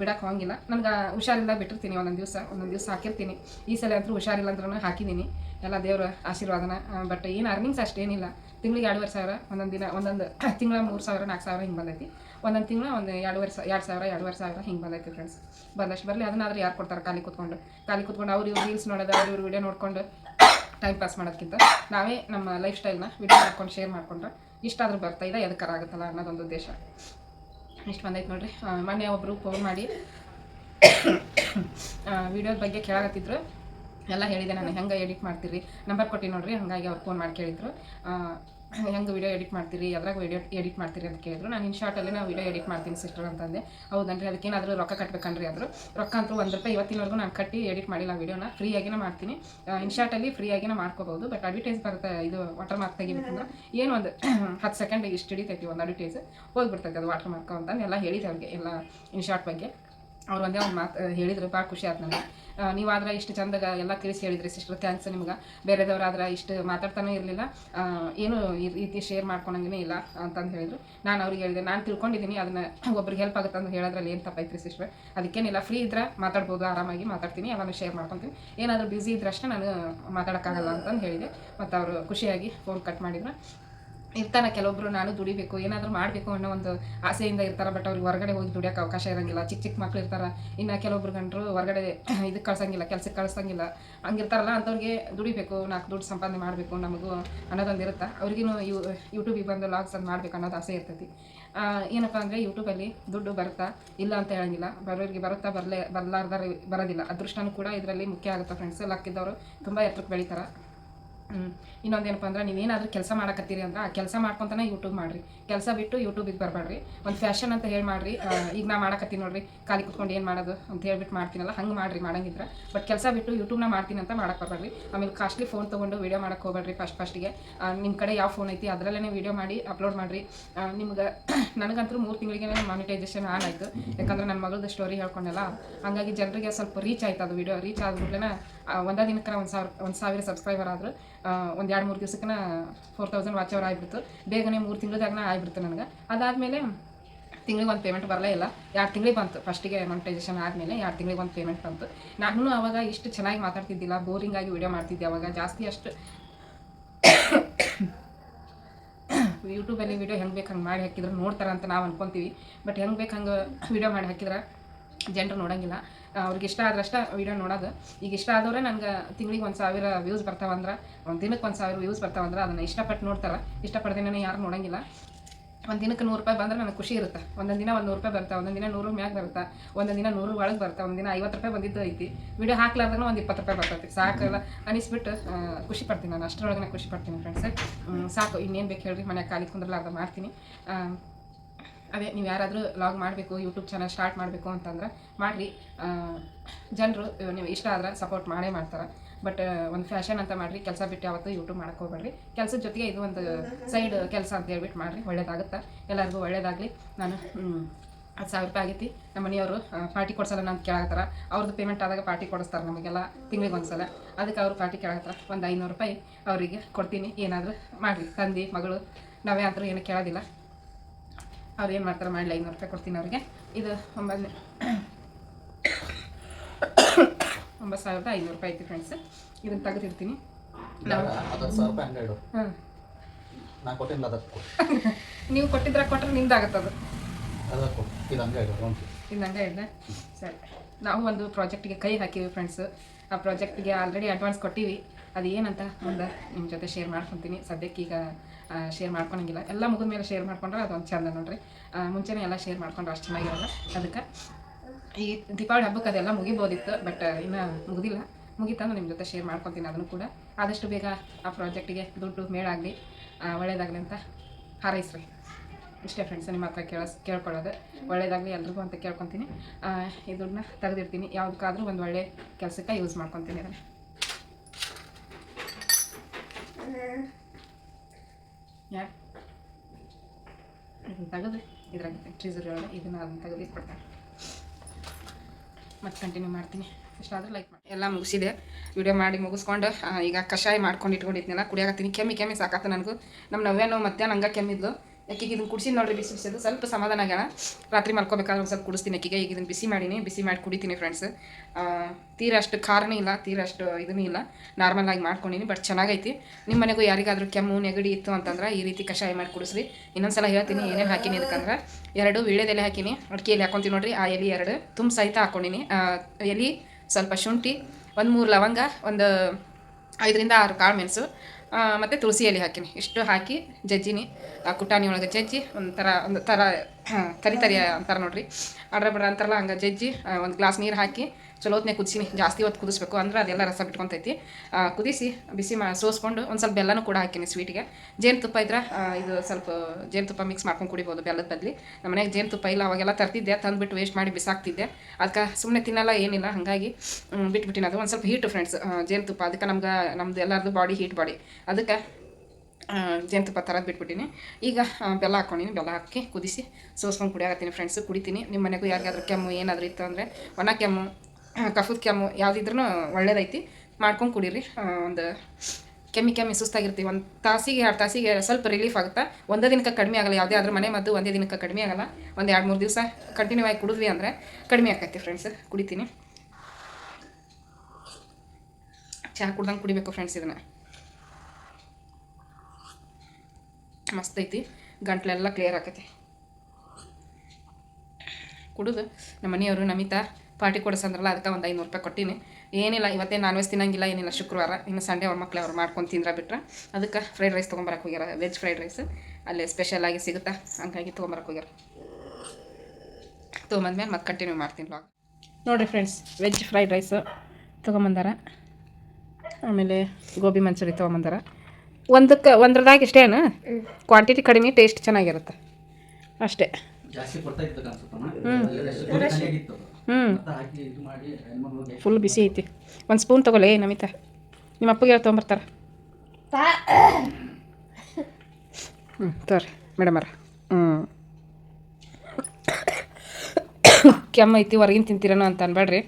ಬಿಡಕ್ಕೆ ಹೋಗಿಲ್ಲ ನನಗೆ ಹುಷಾರಿಲ್ಲ, ಬಿಟ್ಟಿರ್ತೀನಿ ಒಂದೊಂದು ದಿವಸ ಒಂದೊಂದು ದಿವಸ ಹಾಕಿರ್ತೀನಿ. ಈ ಸಲ ಅಂತೂ ಹುಷಾರಿಲ್ಲ ಅಂದ್ರೂ ಹಾಕಿದ್ದೀನಿ ಎಲ್ಲ ದೇವರ ಆಶೀರ್ವಾದನ. ಬಟ್ ಏನು ಅರ್ನಿಂಗ್ಸ್ ಅಷ್ಟೇನಿಲ್ಲ. ತಿಂಗಳಿಗೆ ಎರಡುವರೆ ಸಾವಿರ, ಒಂದೊಂದು ದಿನ, ಒಂದೊಂದು ತಿಂಗಳ ಮೂರು ಸಾವಿರ ನಾಲ್ಕು ಸಾವಿರ ಹಿಂಗೆ ಬಂದೈತಿ. ಒಂದೊಂದು ತಿಂಗಳ ಒಂದು ಎರಡುವರೆ ಸಾವಿರ ಎರಡು ಸಾವಿರ, ಎರಡುವರೆ ಸಾವಿರ ಹಿಂಗೆ ಬಂದೈತಿ ಫ್ರೆಂಡ್ಸ್ ಬಂದಷ್ಟು ಬರಲಿ, ಅದನ್ನಾದ್ರೂ ಯಾರು ಕೊಡ್ತಾರೆ ಖಾಲಿ ಕೂತ್ಕೊಂಡು. ಖಾಲಿ ಕೂತ್ಕೊಂಡು ಅವ್ರು ರೀಲ್ಸ್ ನೋಡೋದು, ಅವ್ರು ಇವ್ರು ವಿಡಿಯೋ ನೋಡ್ಕೊಂಡು ಟೈಮ್ ಪಾಸ್ ಮಾಡೋದಕ್ಕಿಂತ ನಾವೇ ನಮ್ಮ ಲೈಫ್ ಸ್ಟೈಲ್ನ ವಿಡಿಯೋ ಮಾಡ್ಕೊಂಡು ಶೇರ್ ಮಾಡ್ಕೊಂಡ್ರೆ ಇಷ್ಟಾದ್ರೂ ಬರ್ತಾ ಇದೆ, ಎದಕ್ಕಾರ ಆಗುತ್ತಲ್ಲ ಅನ್ನೋದೊಂದು ಉದ್ದೇಶ. ಇಷ್ಟು ಬಂದೈತೆ ನೋಡ್ರಿ. ಮೊನ್ನೆ ಒಬ್ಬರು ಫೋನ್ ಮಾಡಿ ವಿಡಿಯೋದ ಬಗ್ಗೆ ಕೇಳಾಕತ್ತಿದ್ರು. ಎಲ್ಲ ಹೇಳಿದೆ, ನಾನು ಹೆಂಗೆ ಎಡಿಟ್ ಮಾಡ್ತೀರಿ? ನಂಬರ್ ಕೊಟ್ಟಿ ನೋಡ್ರಿ. ಹಾಗಾಗಿ ಅವ್ರು ಫೋನ್ ಮಾಡಿ ಕೇಳಿದ್ರು. ಹೆಂಗೆ ವಿಡಿಯೋ ಎಡಿಟ್ ಮಾಡ್ತೀರಿ ಅದ್ರಾಗ ವೀಡಿಯೋ ಎಡಿಟ್ ಮಾಡ್ತೀರಿ ಅಂತ ಕೇಳಿದ್ರು. ನಾನು ಇನ್ ಶಾರ್ಟಲ್ಲಿ ನಾವು ವಿಡಿಯೋ ಎಡಿಟ್ ಮಾಡ್ತೀನಿ ಸಿಸ್ಟರ್ ಅಂತಂದೆ. ಹೌದನ್ರಿ? ಅದಕ್ಕೇನಾದರೂ ರೊಕ್ಕ ಕಟ್ಬೇಕನ್ರಿ ಅದ್ರ ರೊಕ್ಕ ಅಂತೂ ಒಂದು ರೂಪಾಯಿ ಇವತ್ತಿನವರೆಗೂ ನಾನು ಕಟ್ಟಿ ಎಡಿಟ್ ಮಾಡಿಲ್ಲ ವಿಡಿಯೋನ ಫ್ರೀಯಾಗಿನೇ ಮಾಡ್ತೀನಿ. ಇನ್ ಶಾರ್ಟಲ್ಲಿ ಫ್ರೀಯಾಗಿನೇ ಮಾಡ್ಕೋಬೋದು ಬಟ್ ಅಡ್ವರ್ಟೈಸ್ ಬರುತ್ತೆ ಇದು ವಾಟರ್ ಮಾರ್ಕ್ ತೆಗಿಬೇಕಂದ್ರೆ ಏನು ಒಂದು ಹತ್ತು ಸೆಕೆಂಡ್ ಇಷ್ಟು ಹಿಡಿತೈತಿ ಒಂದು ಅಡ್ವರ್ಟೈಸ್ ಹೋಗ್ಬಿಡ್ತೈತೆ ಅದು ವಾಟರ್ ಮಾರ್ಕ್ ಅಂತ. ಎಲ್ಲ ಹೇಳಿದೆ ಅವ್ರಿಗೆ ಎಲ್ಲ ಇನ್ ಶಾರ್ಟ್ ಬಗ್ಗೆ. ಅವ್ರು ಒಂದೇ ಒಂದು ಮಾತು ಹೇಳಿದ್ರು, ಭಾಳ ಖುಷಿ ಆಯ್ತು ನನಗೆ ನೀವು ನೀವಾದ್ರೆ ಇಷ್ಟು ಚಂದಾಗ ಎಲ್ಲ ತಿಳಿಸಿ ಹೇಳಿದ್ರಿ, ಸಿಸ್ಟರ್ ಥ್ಯಾಂಕ್ಸ್ ನಿಮ್ಗೆ. ಬೇರೆದವ್ರಾದ್ರೆ ಇಷ್ಟು ಮಾತಾಡ್ತಾನೆ ಇರಲಿಲ್ಲ. ಏನು ಈ ರೀತಿ ಶೇರ್ ಮಾಡ್ಕೊಳಂಗೇ ಇಲ್ಲ ಅಂತಂದು ಹೇಳಿದ್ರು. ನಾನು ಅವ್ರಿಗೆ ಹೇಳಿದೆ, ನಾನು ತಿಳ್ಕೊಂಡಿದ್ದೀನಿ ಅದನ್ನ ಒಬ್ರಿಗೆ ಹೆಲ್ಪ್ ಆಗುತ್ತೆ ಅಂತ ಹೇಳೋದ್ರಲ್ಲಿ ಏನು ತಪ್ಪೈತ್ರಿ ಸಿಸ್ಟರ್? ಅದಕ್ಕೇನಿಲ್ಲ ಫ್ರೀ ಇದ್ರೆ ಮಾತಾಡ್ಬೋದು, ಆರಾಮಾಗಿ ಮಾತಾಡ್ತೀನಿ ಎಲ್ಲನೂ ಶೇರ್ ಮಾಡ್ಕೊತೀನಿ. ಏನಾದರೂ ಬ್ಯುಸಿ ಇದ್ರಷ್ಟೇ ನಾನು ಮಾತಾಡೋಕ್ಕಾಗಲ್ಲ ಅಂತಂದು ಹೇಳಿದೆ. ಮತ್ತು ಅವರು ಖುಷಿಯಾಗಿ ಫೋನ್ ಕಟ್ ಮಾಡಿದ್ರು. ಇರ್ತಾನೆ ಕೆಲವೊಬ್ರು, ನಾನು ದುಡಿಬೇಕು, ಏನಾದರೂ ಮಾಡಬೇಕು ಅನ್ನೋ ಒಂದು ಆಸೆಯಿಂದ ಇರ್ತಾರೆ ಬಟ್ ಅವ್ರಿಗೆ ಹೊರಗಡೆ ಹೋಗಿ ದುಡಿಯೋಕೆ ಅವಕಾಶ ಇರೋಂಗಿಲ್ಲ. ಚಿಕ್ಕ ಚಿಕ್ಕ ಮಕ್ಳು ಇರ್ತಾರೆ, ಇನ್ನು ಕೆಲವೊಬ್ರು ಗಂಡರು ಹೊರಗಡೆ ಇದಕ್ಕೆ ಕಳ್ಸಂಗಿಲ್ಲ, ಕೆಲ್ಸಕ್ಕೆ ಕಳ್ಸಂಗಿಲ್ಲ. ಹಂಗಿರ್ತಾರಲ್ಲ ಅಂಥವ್ರಿಗೆ ದುಡಿಬೇಕು, ನಾಲ್ಕು ದುಡ್ಡು ಸಂಪಾದನೆ ಮಾಡಬೇಕು ನಮಗೂ ಅನ್ನೋದೊಂದು ಇರುತ್ತೆ? ಅವ್ರಿಗೂ ಯೂ ಯೂಟ್ಯೂಬಿಗೆ ಬಂದು ಲಾಗ್ಸ್ ಅಂತ ಮಾಡ್ಬೇಕು ಅನ್ನೋದು ಆಸೆ ಇರ್ತೈತಿ. ಏನಪ್ಪ ಅಂದರೆ ಯೂಟ್ಯೂಬಲ್ಲಿ ದುಡ್ಡು ಬರುತ್ತಾ? ಇಲ್ಲ ಅಂತ ಹೇಳಂಗಿಲ್ಲ. ಬರೋರಿಗೆ ಬರುತ್ತಾ? ಬರಲೇ ಬರಲಾರ್ದಾರ ಬರೋದಿಲ್ಲ. ಅದೃಷ್ಟನೂ ಕೂಡ ಇದರಲ್ಲಿ ಮುಖ್ಯ ಆಗುತ್ತೆ ಫ್ರೆಂಡ್ಸ್ ಲಕ್ಕಿದ್ದವರು. ತುಂಬ ಎತ್ತರಕ್ಕೆ ಬೆಳಿತಾರೆ. ಹ್ಮ್. ಇನ್ನೊಂದೇನಪ್ಪ ಅಂದ್ರೆ ನೀವೇನಾದ್ರೂ ಕೆಲಸ ಮಾಡಕತ್ತೀರಿ ಅಂದ್ರೆ ಆ ಕೆಲಸ ಮಾಡ್ಕೊತಾನೆ ಯೂಟ್ಯೂಬ್ ಮಾಡ್ರಿ. ಕೆಲಸ ಬಿಟ್ಟು ಯೂಟ್ಯೂಬಿಗೆ ಬರಬೇಡ್ರಿ ಒಂದು ಫ್ಯಾಷನ್ ಅಂತ ಹೇಳಿ ಮಾಡ್ರಿ. ಈಗ ನಾ ಮಾಡಕತ್ತೀನಿ ನೋಡ್ರಿ. ಖಾಲಿ ಕುತ್ಕೊಂಡು ಏನು ಮಾಡೋದು ಅಂತ ಹೇಳ್ಬಿಟ್ಟು ಮಾಡ್ತೀನಲ್ಲ, ಹಂಗೆ ಮಾಡ್ರಿ ಮಾಡಂಗಿದ್ರೆ. ಬಟ್ ಕೆಲಸ ಬಿಟ್ಟು ಯೂಟ್ಯೂಬ್ನ ಮಾಡ್ತೀನಿ ಅಂತ ಮಾಡಕ್ಕೆ ಬರಬೇಡ್ರಿ ಆಮೇಲೆ ಕಾಸ್ಟ್ಲಿ ಫೋನ್ ತೊಗೊಂಡು ವೀಡಿಯೋ ಮಾಡಕ್ಕೆ ಹೋಗ್ಬೇಡ್ರಿ ಫಸ್ಟ್ ಫಸ್ಟಿಗೆ ನಿಮ್ಮ ಕಡೆ ಯಾವ ಫೋನ್ ಐತಿ ಅದರಲ್ಲೇ ವೀಡಿಯೋ ಮಾಡಿ ಅಪ್ಲೋಡ್ ಮಾಡಿರಿ. ನಿಮ್ಗೆ ನನಗಂತೂ ಮೂರು ತಿಂಗಳಿಗೆ ಮಾನಿಟೈಸೇಷನ್ ಆನ್ ಆಯಿತು. ಯಾಕಂದ್ರೆ ನನ್ನ ಮಗಳದ್ದು ಸ್ಟೋರಿ ಹೇಳ್ಕೊಂಡೆಲ್ಲ. ಹಂಗಾಗಿ ಜನರಿಗೆ ಸ್ವಲ್ಪ ರೀಚ್ ಆಯ್ತು ಅದು ವಿಡಿಯೋ ರೀಚ್ ಆದ್ಮೇಲೆ ಒಂದೇ ದಿನಕ್ಕೆ ಒಂದು ಸಾವಿರ ಒಂದು ಸಾವಿರ ಸಬ್ಸ್ಕ್ರೈಬರ್ ಆದ್ರೆ ಒಂದು ಎರಡು ಮೂರು ದಿವ್ಸಕ್ಕೆ ಫೋರ್ ತೌಸಂಡ್ ವಾಚ್ ಅವರ್ ಆಗಿಬಿಡ್ತು. ಬೇಗನೆ ಮೂರು ತಿಂಗಳದಾಗನ ಆಗಿಬಿಡ್ತು ನನಗೆ. ಅದಾದಮೇಲೆ ತಿಂಗಳಿಗೆ ಒಂದು ಪೇಮೆಂಟ್ ಬರಲೇ ಇಲ್ಲ. ಎರಡು ತಿಂಗಳಿಗೆ ಬಂತು. ಫಸ್ಟಿಗೆ ಮಾನಿಟೈಸೇಷನ್ ಆದಮೇಲೆ ಎರಡು ತಿಂಗಳಿಗೆ ಒಂದು ಪೇಮೆಂಟ್ ಬಂತು. ನಾನು ಅವಾಗ ಇಷ್ಟು ಚೆನ್ನಾಗಿ ಮಾತಾಡ್ತಿದ್ದಿಲ್ಲ. ಬೋರಿಂಗ್ ಆಗಿ ವೀಡಿಯೋ ಮಾಡ್ತಿದ್ದೆ ಅವಾಗ. ಜಾಸ್ತಿ ಅಷ್ಟು ಯೂಟ್ಯೂಬಲ್ಲಿ ವಿಡಿಯೋ ಹೆಂಗೆ ಬೇಕು ಹಂಗೆ ಮಾಡಿ ಹಾಕಿದ್ರೆ ನೋಡ್ತಾರೆ ಅಂತ ನಾವು ಅನ್ಕೊಂತೀವಿ. ಬಟ್ ಹೆಂಗೆ ಬೇಕು ಹಂಗೆ ವಿಡಿಯೋ ಮಾಡಿ ಹಾಕಿದ್ರೆ ಜನರು ನೋಡಂಗಿಲ್ಲ. ಅವ್ರಿಗೆ ಇಷ್ಟ ಆದ್ರಷ್ಟೇ ವೀಡಿಯೋ ನೋಡೋದು. ಈಗ ಇಷ್ಟ ಆದವ್ರೆ ನನಗೆ ತಿಂಗಳಿಗೆ ಒಂದು ಸಾವಿರ ವ್ಯೂಸ್ ಬರ್ತಾವಂದ್ರೆ ಒಂದು ದಿನಕ್ಕೆ ಒಂದು ಸಾವಿರ ವ್ಯೂಸ್ ಬರ್ತಾವಂದ್ರೆ ಅದನ್ನು ಇಷ್ಟಪಟ್ಟು ನೋಡ್ತಾರೆ. ಇಷ್ಟಪಡ್ದೇನೆ ಯಾರು ನೋಡೋಂಗಿಲ್ಲ. ಒಂದು ದಿನಕ್ಕೆ ನೂರು ರೂಪಾಯಿ ಬಂದ್ರೆ ನನಗೆ ಖುಷಿ ಇರುತ್ತೆ. ಒಂದೊಂದು ದಿನ ಒಂದು ನೂರು ರೂಪಾಯಿ ಬರ್ತಾ ಒಂದೊಂದು ದಿನ ನೂರು ಮ್ಯಾಗ ಬರುತ್ತೆ, ಒಂದೊಂದು ದಿನ ನೂರು ಒಳಗೆ ಬರ್ತಾ ಒಂದು ದಿನ ಐವತ್ತು ರೂಪಾಯಿ ಬಂದಿದ್ದು ಐತಿ. ವಿಡಿಯೋ ಹಾಕ್ಲಾರ್ದಾಗ ಒಂದು ಇಪ್ಪತ್ತು ರೂಪಾಯಿ ಬರ್ತೈತಿ. ಸಾಕಲ್ಲ ಅನಿಸ್ಬಿಟ್ಟು ಖುಷಿ ಪಡ್ತೀನಿ ನಾನು. ಅಷ್ಟರೊಳಗೆ ಖುಷಿ ಪಡ್ತೀನಿ ಫ್ರೆಂಡ್ಸ್ ಸಾಕು. ಇನ್ನೇನು ಬೇಕು ಹೇಳ್ರಿ? ಮನೆ ಖಾಲಿ ಕುಂದ್ರಲಾರ್ದ ಮಾಡ್ತೀನಿ. ಅದೇ ನೀವು ಯಾರಾದರೂ ಲಾಗ್ ಮಾಡಬೇಕು ಯೂಟ್ಯೂಬ್ ಚಾನಲ್ ಸ್ಟಾರ್ಟ್ ಮಾಡಬೇಕು ಅಂತಂದ್ರೆ ಮಾಡಿರಿ. ಜನರು, ನೀವು ಇಷ್ಟ ಆದ್ರೆ ಸಪೋರ್ಟ್ ಮಾಡೇ ಮಾಡ್ತಾರೆ. ಬಟ್ ಒಂದು ಫ್ಯಾಷನ್ ಅಂತ ಮಾಡಿರಿ, ಕೆಲಸ ಬಿಟ್ಟು ಯಾವತ್ತು ಯೂಟ್ಯೂಬ್ ಮಾಡಕ್ಕೆ ಹೋಗ್ಬೇಡ್ರಿ. ಕೆಲಸದ ಜೊತೆಗೆ ಇದು ಒಂದು ಸೈಡ್ ಕೆಲಸ ಅಂತ ಹೇಳ್ಬಿಟ್ಟು ಮಾಡಿರಿ, ಒಳ್ಳೇದಾಗುತ್ತೆ? ಎಲ್ಲರಿಗೂ ಒಳ್ಳೇದಾಗಲಿ. ನಾನು ಹತ್ತು ಸಾವಿರ ರೂಪಾಯಿ ಆಗೈತಿ. ನಮ್ಮ ಮನೆಯವರು ಪಾರ್ಟಿ ಕೊಡ್ಸಲ್ಲ ನಾನು ಕೇಳಾಕತ್ತಾರ. ಅವ್ರದ್ದು ಪೇಮೆಂಟ್ ಆದಾಗ ಪಾರ್ಟಿ ಕೊಡಿಸ್ತಾರೆ ನಮಗೆಲ್ಲ ತಿಂಗಳಿಗೆ ಒಂದ್ಸಲ. ಅದಕ್ಕೆ ಅವರು ಪಾರ್ಟಿ ಕೇಳಾಕತ್ತಾರ. ಒಂದು ಐನೂರು ರೂಪಾಯಿ ಅವರಿಗೆ ಕೊಡ್ತೀನಿ. ಏನಾದರೂ ಮಾಡಿರಿ. ತಂದೆ, ಮಗಳು, ನಾವೇ ಆದರೂ ಏನು ಕೇಳೋದಿಲ್ಲ. ಅವ್ರು ಏನು ಮಾಡ್ತಾರೆ ಮಾಡಲಿ ಐನೂರು ರೂಪಾಯಿ ಕೊಡ್ತೀನಿ ಅವ್ರಿಗೆ. ಇದು ಒಂಬತ್ತು ಒಂಬತ್ತು ಸಾವಿರದ ಐನೂರು ರೂಪಾಯಿ ಐತಿ ಫ್ರೆಂಡ್ಸ್ ಇದನ್ನು ತೆಗೆದಿರ್ತೀನಿ. ನೀವು ಕೊಟ್ಟಿದ್ರೆ ಕೊಟ್ಟರೆ ನಿಮ್ದಾಗತ್ತೆ ಅದು. ಇದಂಗೆ ಇದೆ ಸರಿ. ನಾವು ಒಂದು ಪ್ರಾಜೆಕ್ಟ್ಗೆ ಕೈ ಹಾಕಿವಿ ಫ್ರೆಂಡ್ಸ್ ಆ ಪ್ರಾಜೆಕ್ಟ್ಗೆ ಆಲ್ರೆಡಿ ಅಡ್ವಾನ್ಸ್ ಕೊಟ್ಟಿವಿ. ಅದು ಏನಂತ ಒಂದು ನಿಮ್ಮ ಜೊತೆ ಶೇರ್ ಮಾಡ್ಕೊತೀನಿ. ಸದ್ಯಕ್ಕೆ ಈಗ ಶೇರ್ ಮಾಡ್ಕೊಳಂಗಿಲ್ಲ. ಎಲ್ಲ ಮುಗಿದ ಮೇಲೆ ಶೇರ್ ಮಾಡ್ಕೊಂಡ್ರೆ ಅದೊಂದು ಚಂದ ನೋಡ್ರಿ. ಮುಂಚೆನೇ ಎಲ್ಲ ಶೇರ್ ಮಾಡ್ಕೊಂಡ್ರೆ ಅಷ್ಟು ಚೆನ್ನಾಗಿರಲ್ಲ. ಅದಕ್ಕೆ ಈ ದೀಪಾವಳಿ ಹಬ್ಬಕ್ಕೆ ಅದೆಲ್ಲ ಮುಗಿಬೋದಿತ್ತು ಬಟ್ ಇನ್ನು ಮುಗಿದಿಲ್ಲ. ಮುಗಿತಂದ್ರೆ ನಿಮ್ಮ ಜೊತೆ ಶೇರ್ ಮಾಡ್ಕೊತೀನಿ ಅದನ್ನು ಕೂಡ. ಆದಷ್ಟು ಬೇಗ ಆ ಪ್ರಾಜೆಕ್ಟಿಗೆ ದುಡ್ಡು ಮೇಳಾಗಲಿ ಒಳ್ಳೆಯದಾಗಲಿ ಅಂತ ಹಾರೈಸ್ರಿ. ಇಷ್ಟೇ ಫ್ರೆಂಡ್ಸ್ ನಿಮ್ಮ ಹತ್ರ ಕೇಳ ಕೇಳ್ಕೊಳ್ಳೋದು. ಒಳ್ಳೇದಾಗಲಿ ಎಲ್ರಿಗೂ ಅಂತ ಕೇಳ್ಕೊತೀನಿ. ಈ ದುಡ್ಡನ್ನ ತೆಗೆದಿರ್ತೀನಿ ಯಾವುದಕ್ಕಾದ್ರೂ ಒಂದು ಒಳ್ಳೆ ಕೆಲಸಕ್ಕೆ ಯೂಸ್ ಮಾಡ್ಕೊತೀನಿ ಅದನ್ನು. ಯಾಕೆ? ಇದನ್ನು ತೆಗೆದು ಇದ್ರಾಗ ಟ್ರೀಸರ್ ಒಳಗೆ ಇದನ್ನು ಅದನ್ನು ತೆಗೆದು ಇಟ್ಬಿಡ್ತಾರೆ ಮತ್ತೆ ಕಂಟಿನ್ಯೂ ಮಾಡ್ತೀನಿ. ಇಷ್ಟಾದರೂ ಲೈಕ್ ಮಾಡಿ. ಎಲ್ಲ ಮುಗಿಸಿದೆ. ವಿಡಿಯೋ ಮಾಡಿ ಮುಗಿಸ್ಕೊಂಡು ಈಗ ಕಷಾಯ ಮಾಡ್ಕೊಂಡು ಇಟ್ಕೊಂಡಿದ್ನೆಲ್ಲ ಕುಡಿಯಾಕತ್ತೀನಿ ಕೆಮ್ಮಿ ಕೆಮ್ಮಿ ಸಾಕಾತ ನನಗೂ. ನಮ್ಮ ನವ್ಯಾನೋ ಮಧ್ಯಾಹ್ನ ಹಂಗೆ ಕೆಮ್ಮಿದ್ಲು. ಆಕಿಗೆ ಇದನ್ನು ಕುಡಿಸಿ ನೋಡ್ರಿ ಬಿಸಿ ಅದು. ಸ್ವಲ್ಪ ಸಮಾಧಾನ ಆಗ್ಯಾನ ರಾತ್ರಿ ಮಲ್ಕೋಬೇಕಾದ್ರೆ ಒಂದು ಸ್ವಲ್ಪ ಕುಡಿಸ್ತೀನಿ ಅಕ್ಕಿಗೆ ಈಗ ಇದನ್ನು ಬಿಸಿ ಮಾಡೀನಿ. ಬಿಸಿ ಮಾಡಿ ಕುಡಿತೀನಿ ಫ್ರೆಂಡ್ಸ್ ತೀರ ಅಷ್ಟು ಖಾರನೂ ಇಲ್ಲ, ತೀರ ಅಷ್ಟು ಇದೂ ಇಲ್ಲ. ನಾರ್ಮಲ್ ಆಗಿ ಮಾಡ್ಕೊಂಡಿನಿ ಬಟ್ ಚೆನ್ನಾಗೈತಿ. ನಿಮ್ಮ ಮನೆಗೂ ಯಾರಿಗಾದರೂ ಕೆಮ್ಮು, ನೆಗಡಿ ಇತ್ತು ಅಂತಂದ್ರೆ ಈ ರೀತಿ ಕಷಾಯ ಮಾಡಿ ಕುಡಿಸ್ರಿ. ಇನ್ನೊಂದ್ಸಲ ಹೇಳ್ತೀನಿ ಏನೇನು ಹಾಕಿನಿ ಅದಕ್ಕಂದ್ರೆ ಎರಡು ವೀಳ್ಯದೆಲೆ ಹಾಕಿನಿ. ಎಲೆ ಹಾಕೊಂತೀನಿ ನೋಡ್ರಿ, ಆ ಎಲೆ ಎರಡು. ತುಂಬ ಸಹಿತ ಹಾಕೊಂಡಿನಿ. ಎಲೆ ಸ್ವಲ್ಪ ಶುಂಠಿ, ಒಂದು ಮೂರು ಲವಂಗ, ಒಂದು ಐದರಿಂದ ಆರು ಕಾಳು ಮೆಣಸು. ಮತ್ತು ತುಳಸಿ ಎಲೆ ಹಾಕಿನಿ. ಇಷ್ಟು ಹಾಕಿ ಜಜ್ಜಿನಿ. ಆ, ಕುಟಾಣಿ ಒಳಗೆ ಜಜ್ಜಿ, ಒಂಥರ ಒಂದು ಥರ ತರಿ ತರಿ ಅಂತಾರೆ ನೋಡ್ರಿ. ಅಡ್ರ ಬಡ್ರ ಅಂತಾರಲ್ಲ, ಹಂಗೆ ಜಜ್ಜಿ ಒಂದು ಗ್ಲಾಸ್ ನೀರು ಹಾಕಿ ಚಲೋ ಕುದಿಸಿ, ಜಾಸ್ತಿ ಹೊತ್ತು ಕುದಿಸ್ಬೇಕು ಅಂದ್ರೆ ಅದೆಲ್ಲ ರಸ ಬಿಟ್ಕೊತೈತಿ. ಕುದಿಸಿ, ಬಿಸಿ ಮಾ, ಸೋಸ್ಕೊಂಡು ಒಂದು ಸ್ವಲ್ಪ ಬೆಲ್ಲನೂ ಕೂಡ ಹಾಕಿನಿ ಸ್ವೀಟಿಗೆ ಜೇನುತುಪ್ಪ ಇದ್ರೆ ಇದು ಸ್ವಲ್ಪ ಜೇನುತುಪ್ಪ ಮಿಕ್ಸ್ ಮಾಡ್ಕೊಂಡು ಕುಡಿಬೋದು ಬೆಲ್ಲದ ಬದಲಿ. ನಮ್ಮ ಮನೆಗೆ ಜೇನುತುಪ್ಪ ಇಲ್ಲ, ಅವಾಗೆಲ್ಲ ತರ್ತಿದ್ದೆ, ತಂದುಬಿಟ್ಟು ವೇಸ್ಟ್ ಮಾಡಿ ಬಿಸಾಕ್ತಿದ್ದೆ. ಅದಕ್ಕೆ ಸುಮ್ಮನೆ ತಿನ್ನಲ್ಲ, ಏನಿಲ್ಲ, ಹಾಗಾಗಿ ಬಿಟ್ಬಿಟ್ಟಿನ ಅದು. ಒಂದು ಸ್ವಲ್ಪ ಹೀಟು ಫ್ರೆಂಡ್ಸ್ ಜೇನುತುಪ್ಪ ಅದಕ್ಕೆ ನಮ್ಗೆ, ನಮ್ದು ಎಲ್ಲರದು ಬಾಡಿ ಹೀಟ್ ಬಾಡಿ ಅದಕ್ಕೆ ಜೇನುತುಪ್ಪ ಥರದ್ದು ಬಿಟ್ಬಿಟ್ಟಿನಿ. ಈಗ ಬೆಲ್ಲ ಹಾಕೊಂಡಿನಿ, ಬೆಲ್ಲ ಹಾಕಿ ಕುದಿಸಿ, ಸೋಸ್ಕೊಂಡು ಕುಡಿಯಾಕತ್ತೀನಿ ಫ್ರೆಂಡ್ಸು ಕುಡಿತೀನಿ. ನಿಮ್ಮ ಮನೆಗೂ ಯಾರಿಗಾದ್ರೂ ಕೆಮ್ಮು ಏನಾದರೂ ಇತ್ತು ಅಂದರೆ ಒಣ ಕೆಮ್ಮು ಕಫದ ಕೆಮ್ಮು ಯಾವುದಿದ್ರೂ ಒಳ್ಳೇದೈತಿ. ಮಾಡ್ಕೊಂಡು ಕುಡೀರಿ. ಒಂದು ಕೆಮ್ಮಿ ಕೆಮ್ಮಿ ಸುಸ್ತಾಗಿರ್ತೀವಿ. ಒಂದು ತಾಸಿಗೆ, ಎರಡು ತಾಸಿಗೆ ಸ್ವಲ್ಪ ರಿಲೀಫ್ ಆಗುತ್ತೆ? ಒಂದೇ ದಿನಕ್ಕೆ ಕಡಿಮೆ ಆಗಲ್ಲ. ಯಾವುದೇ ಆದ್ರೂ ಮನೆ ಮದ್ದು ಒಂದೇ ದಿನಕ್ಕೆ ಕಡಿಮೆ ಆಗಲ್ಲ. ಒಂದು ಎರಡು, ಮೂರು ದಿವಸ ಕಂಟಿನ್ಯೂ ಆಗಿ ಕುಡಿದ್ವಿ ಅಂದರೆ ಕಡಿಮೆ ಆಕೈತಿ ಫ್ರೆಂಡ್ಸ್ ಕುಡಿತೀನಿ. ಚಹಾ ಕುಡ್ದಂಗೆ ಕುಡಿಬೇಕು ಫ್ರೆಂಡ್ಸ್ ಇದನ್ನು. ಮಸ್ತ್ ಐತಿ. ಗಂಟ್ಲೆಲ್ಲ ಕ್ಲಿಯರ್ ಆಕೈತಿ. ಕುಡಿದು. ನಮ್ಮ ಮನೆಯವರು ನಮಿತಾ ಪಾರ್ಟಿ ಕೊಡಿಸಂದ್ರಲ್ಲ ಅದಕ್ಕೆ ಒಂದು ಐನೂರು ರೂಪಾಯಿ ಕೊಟ್ಟಿನಿ. ಏನಿಲ್ಲ ಇವತ್ತೇ ನಾನ್ ವೆಜ್ ತಿನ್ನಂಗಿಲ್ಲ ಏನಿಲ್ಲ ಶುಕ್ರವಾರ. ಇನ್ನು ಸಂಡೇ ಅವ್ರ ಮಕ್ಳು ಅವ್ರು ಮಾಡ್ಕೊಂಡು ತಿಂದ್ರೆ ಬಿಟ್ರೆ ಅದಕ್ಕೆ ಫ್ರೈಡ್ ರೈಸ್ ತೊಗೊಂಬರಕ್ಕೆ ಹೋಗ್ಯಾರ ವೆಜ್ ಫ್ರೈಡ್ ರೈಸ್ ಅಲ್ಲೇ ಸ್ಪೆಷಲ್ ಆಗಿ ಸಿಗುತ್ತಾ? ಹಂಗಾಗಿ ತೊಗೊಂಬರಕ್ಕೆ ಹೋಗ್ಯಾರ. ತೊಗೊಂಬಂದ್ಮೇಲೆ ಮತ್ತೆ ಕಂಟಿನ್ಯೂ ಮಾಡ್ತೀನಿ ಬ್ಲಾಗ್ ನೋಡಿರಿ ಫ್ರೆಂಡ್ಸ್ ವೆಜ್ ಫ್ರೈಡ್ ರೈಸು ತೊಗೊಂಬಂದಾರ. ಆಮೇಲೆ ಗೋಬಿ ಮಂಚೂರಿ ತೊಗೊಂಬಂದಾರ. ಒಂದಕ್ಕೆ ಒಂದ್ರದಾಗ ಇಷ್ಟೇನು ಕ್ವಾಂಟಿಟಿ ಕಡಿಮೆ ಟೇಸ್ಟ್ ಚೆನ್ನಾಗಿರುತ್ತೆ. ಅಷ್ಟೇ. ಜಾಸ್ತಿ ಹ್ಞೂ ಇದು ಮಾಡಿ ಹೆಣ್ಮಕ್ಳಿಗೆ. ಫುಲ್ ಬಿಸಿ ಐತಿ. ಒಂದು ಸ್ಪೂನ್ ತಗೊಳ್ಳಿ ನಮಿತಾ. ನಿಮ್ಮ ಅಪ್ಪಗೆ ಹೇಳಿ ತೊಗೊಂಬರ್ತಾರೆ? ಹ್ಞೂ ತೋರಿ ಮೇಡಮರ ಹ್ಞೂ ಕೆಮ್ಮ ಐತಿ ಹೊರಗಿನ ತಿಂತೀರೇನೋ ಅಂತ ಅನ್ಬೇಡ್ರಿ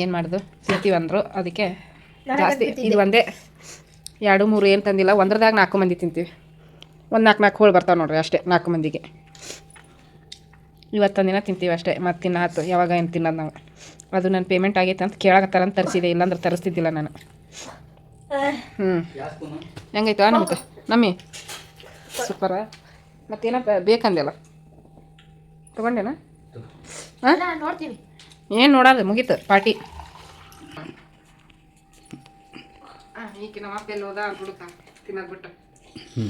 ಏನು ಮಾಡೋದು? ತಿಂತೀವಿ ಅಂದರು ಅದಕ್ಕೆ ಜಾಸ್ತಿ ಇದು ಒಂದೇ ಎರಡು ಮೂರು ಏನು ತಂದಿಲ್ಲ ಒಂದ್ರದಾಗ ನಾಲ್ಕು ಮಂದಿ ತಿಂತೀವಿ. ಒಂದು ನಾಲ್ಕು ನಾಲ್ಕು ಹೋಳು ಬರ್ತಾವೆ ನೋಡ್ರಿ ಅಷ್ಟೇ ನಾಲ್ಕು ಮಂದಿಗೆ. ಇವತ್ತೊಂದು ದಿನ ತಿಂತೀವಿ ಅಷ್ಟೇ. ಮತ್ತೆ ತಿನ್ನಾತು ಯಾವಾಗ ಏನು ತಿನ್ನೋದು ನಾವು. ಅದು ನನ್ನ ಪೇಮೆಂಟ್ ಆಗೈತೆ ಅಂತ ಕೇಳಕತ್ತಾರ ಅಂತ ತರಿಸಿದೆ. ಇಲ್ಲಾಂದ್ರೆ ತರಿಸ್ತಿದ್ದಿಲ್ಲ ನಾನು. ಹ್ಞೂ ಹೆಂಗೈತು ನಮ್ಗೆ ನಮ್ಮಿ. ಸೂಪರ ಮತ್ತೇನಪ್ಪ ಬೇಕಂದೆಲ್ಲ ತಗೊಂಡೇನ? ಹಾಂ? ನೋಡ್ತೀವಿ ಏನು ನೋಡೋದು? ಮುಗೀತು. ಪಾರ್ಟಿ. ಈಕೆ ನಮ್ಮ ಅಪ್ಪ ಎಲ್ಲಿ ಹೋದ ಬಿಡುತ್ತಾ ತಿನ್ನೋದು ಬಿಟ್ಟು. ಹ್ಞೂ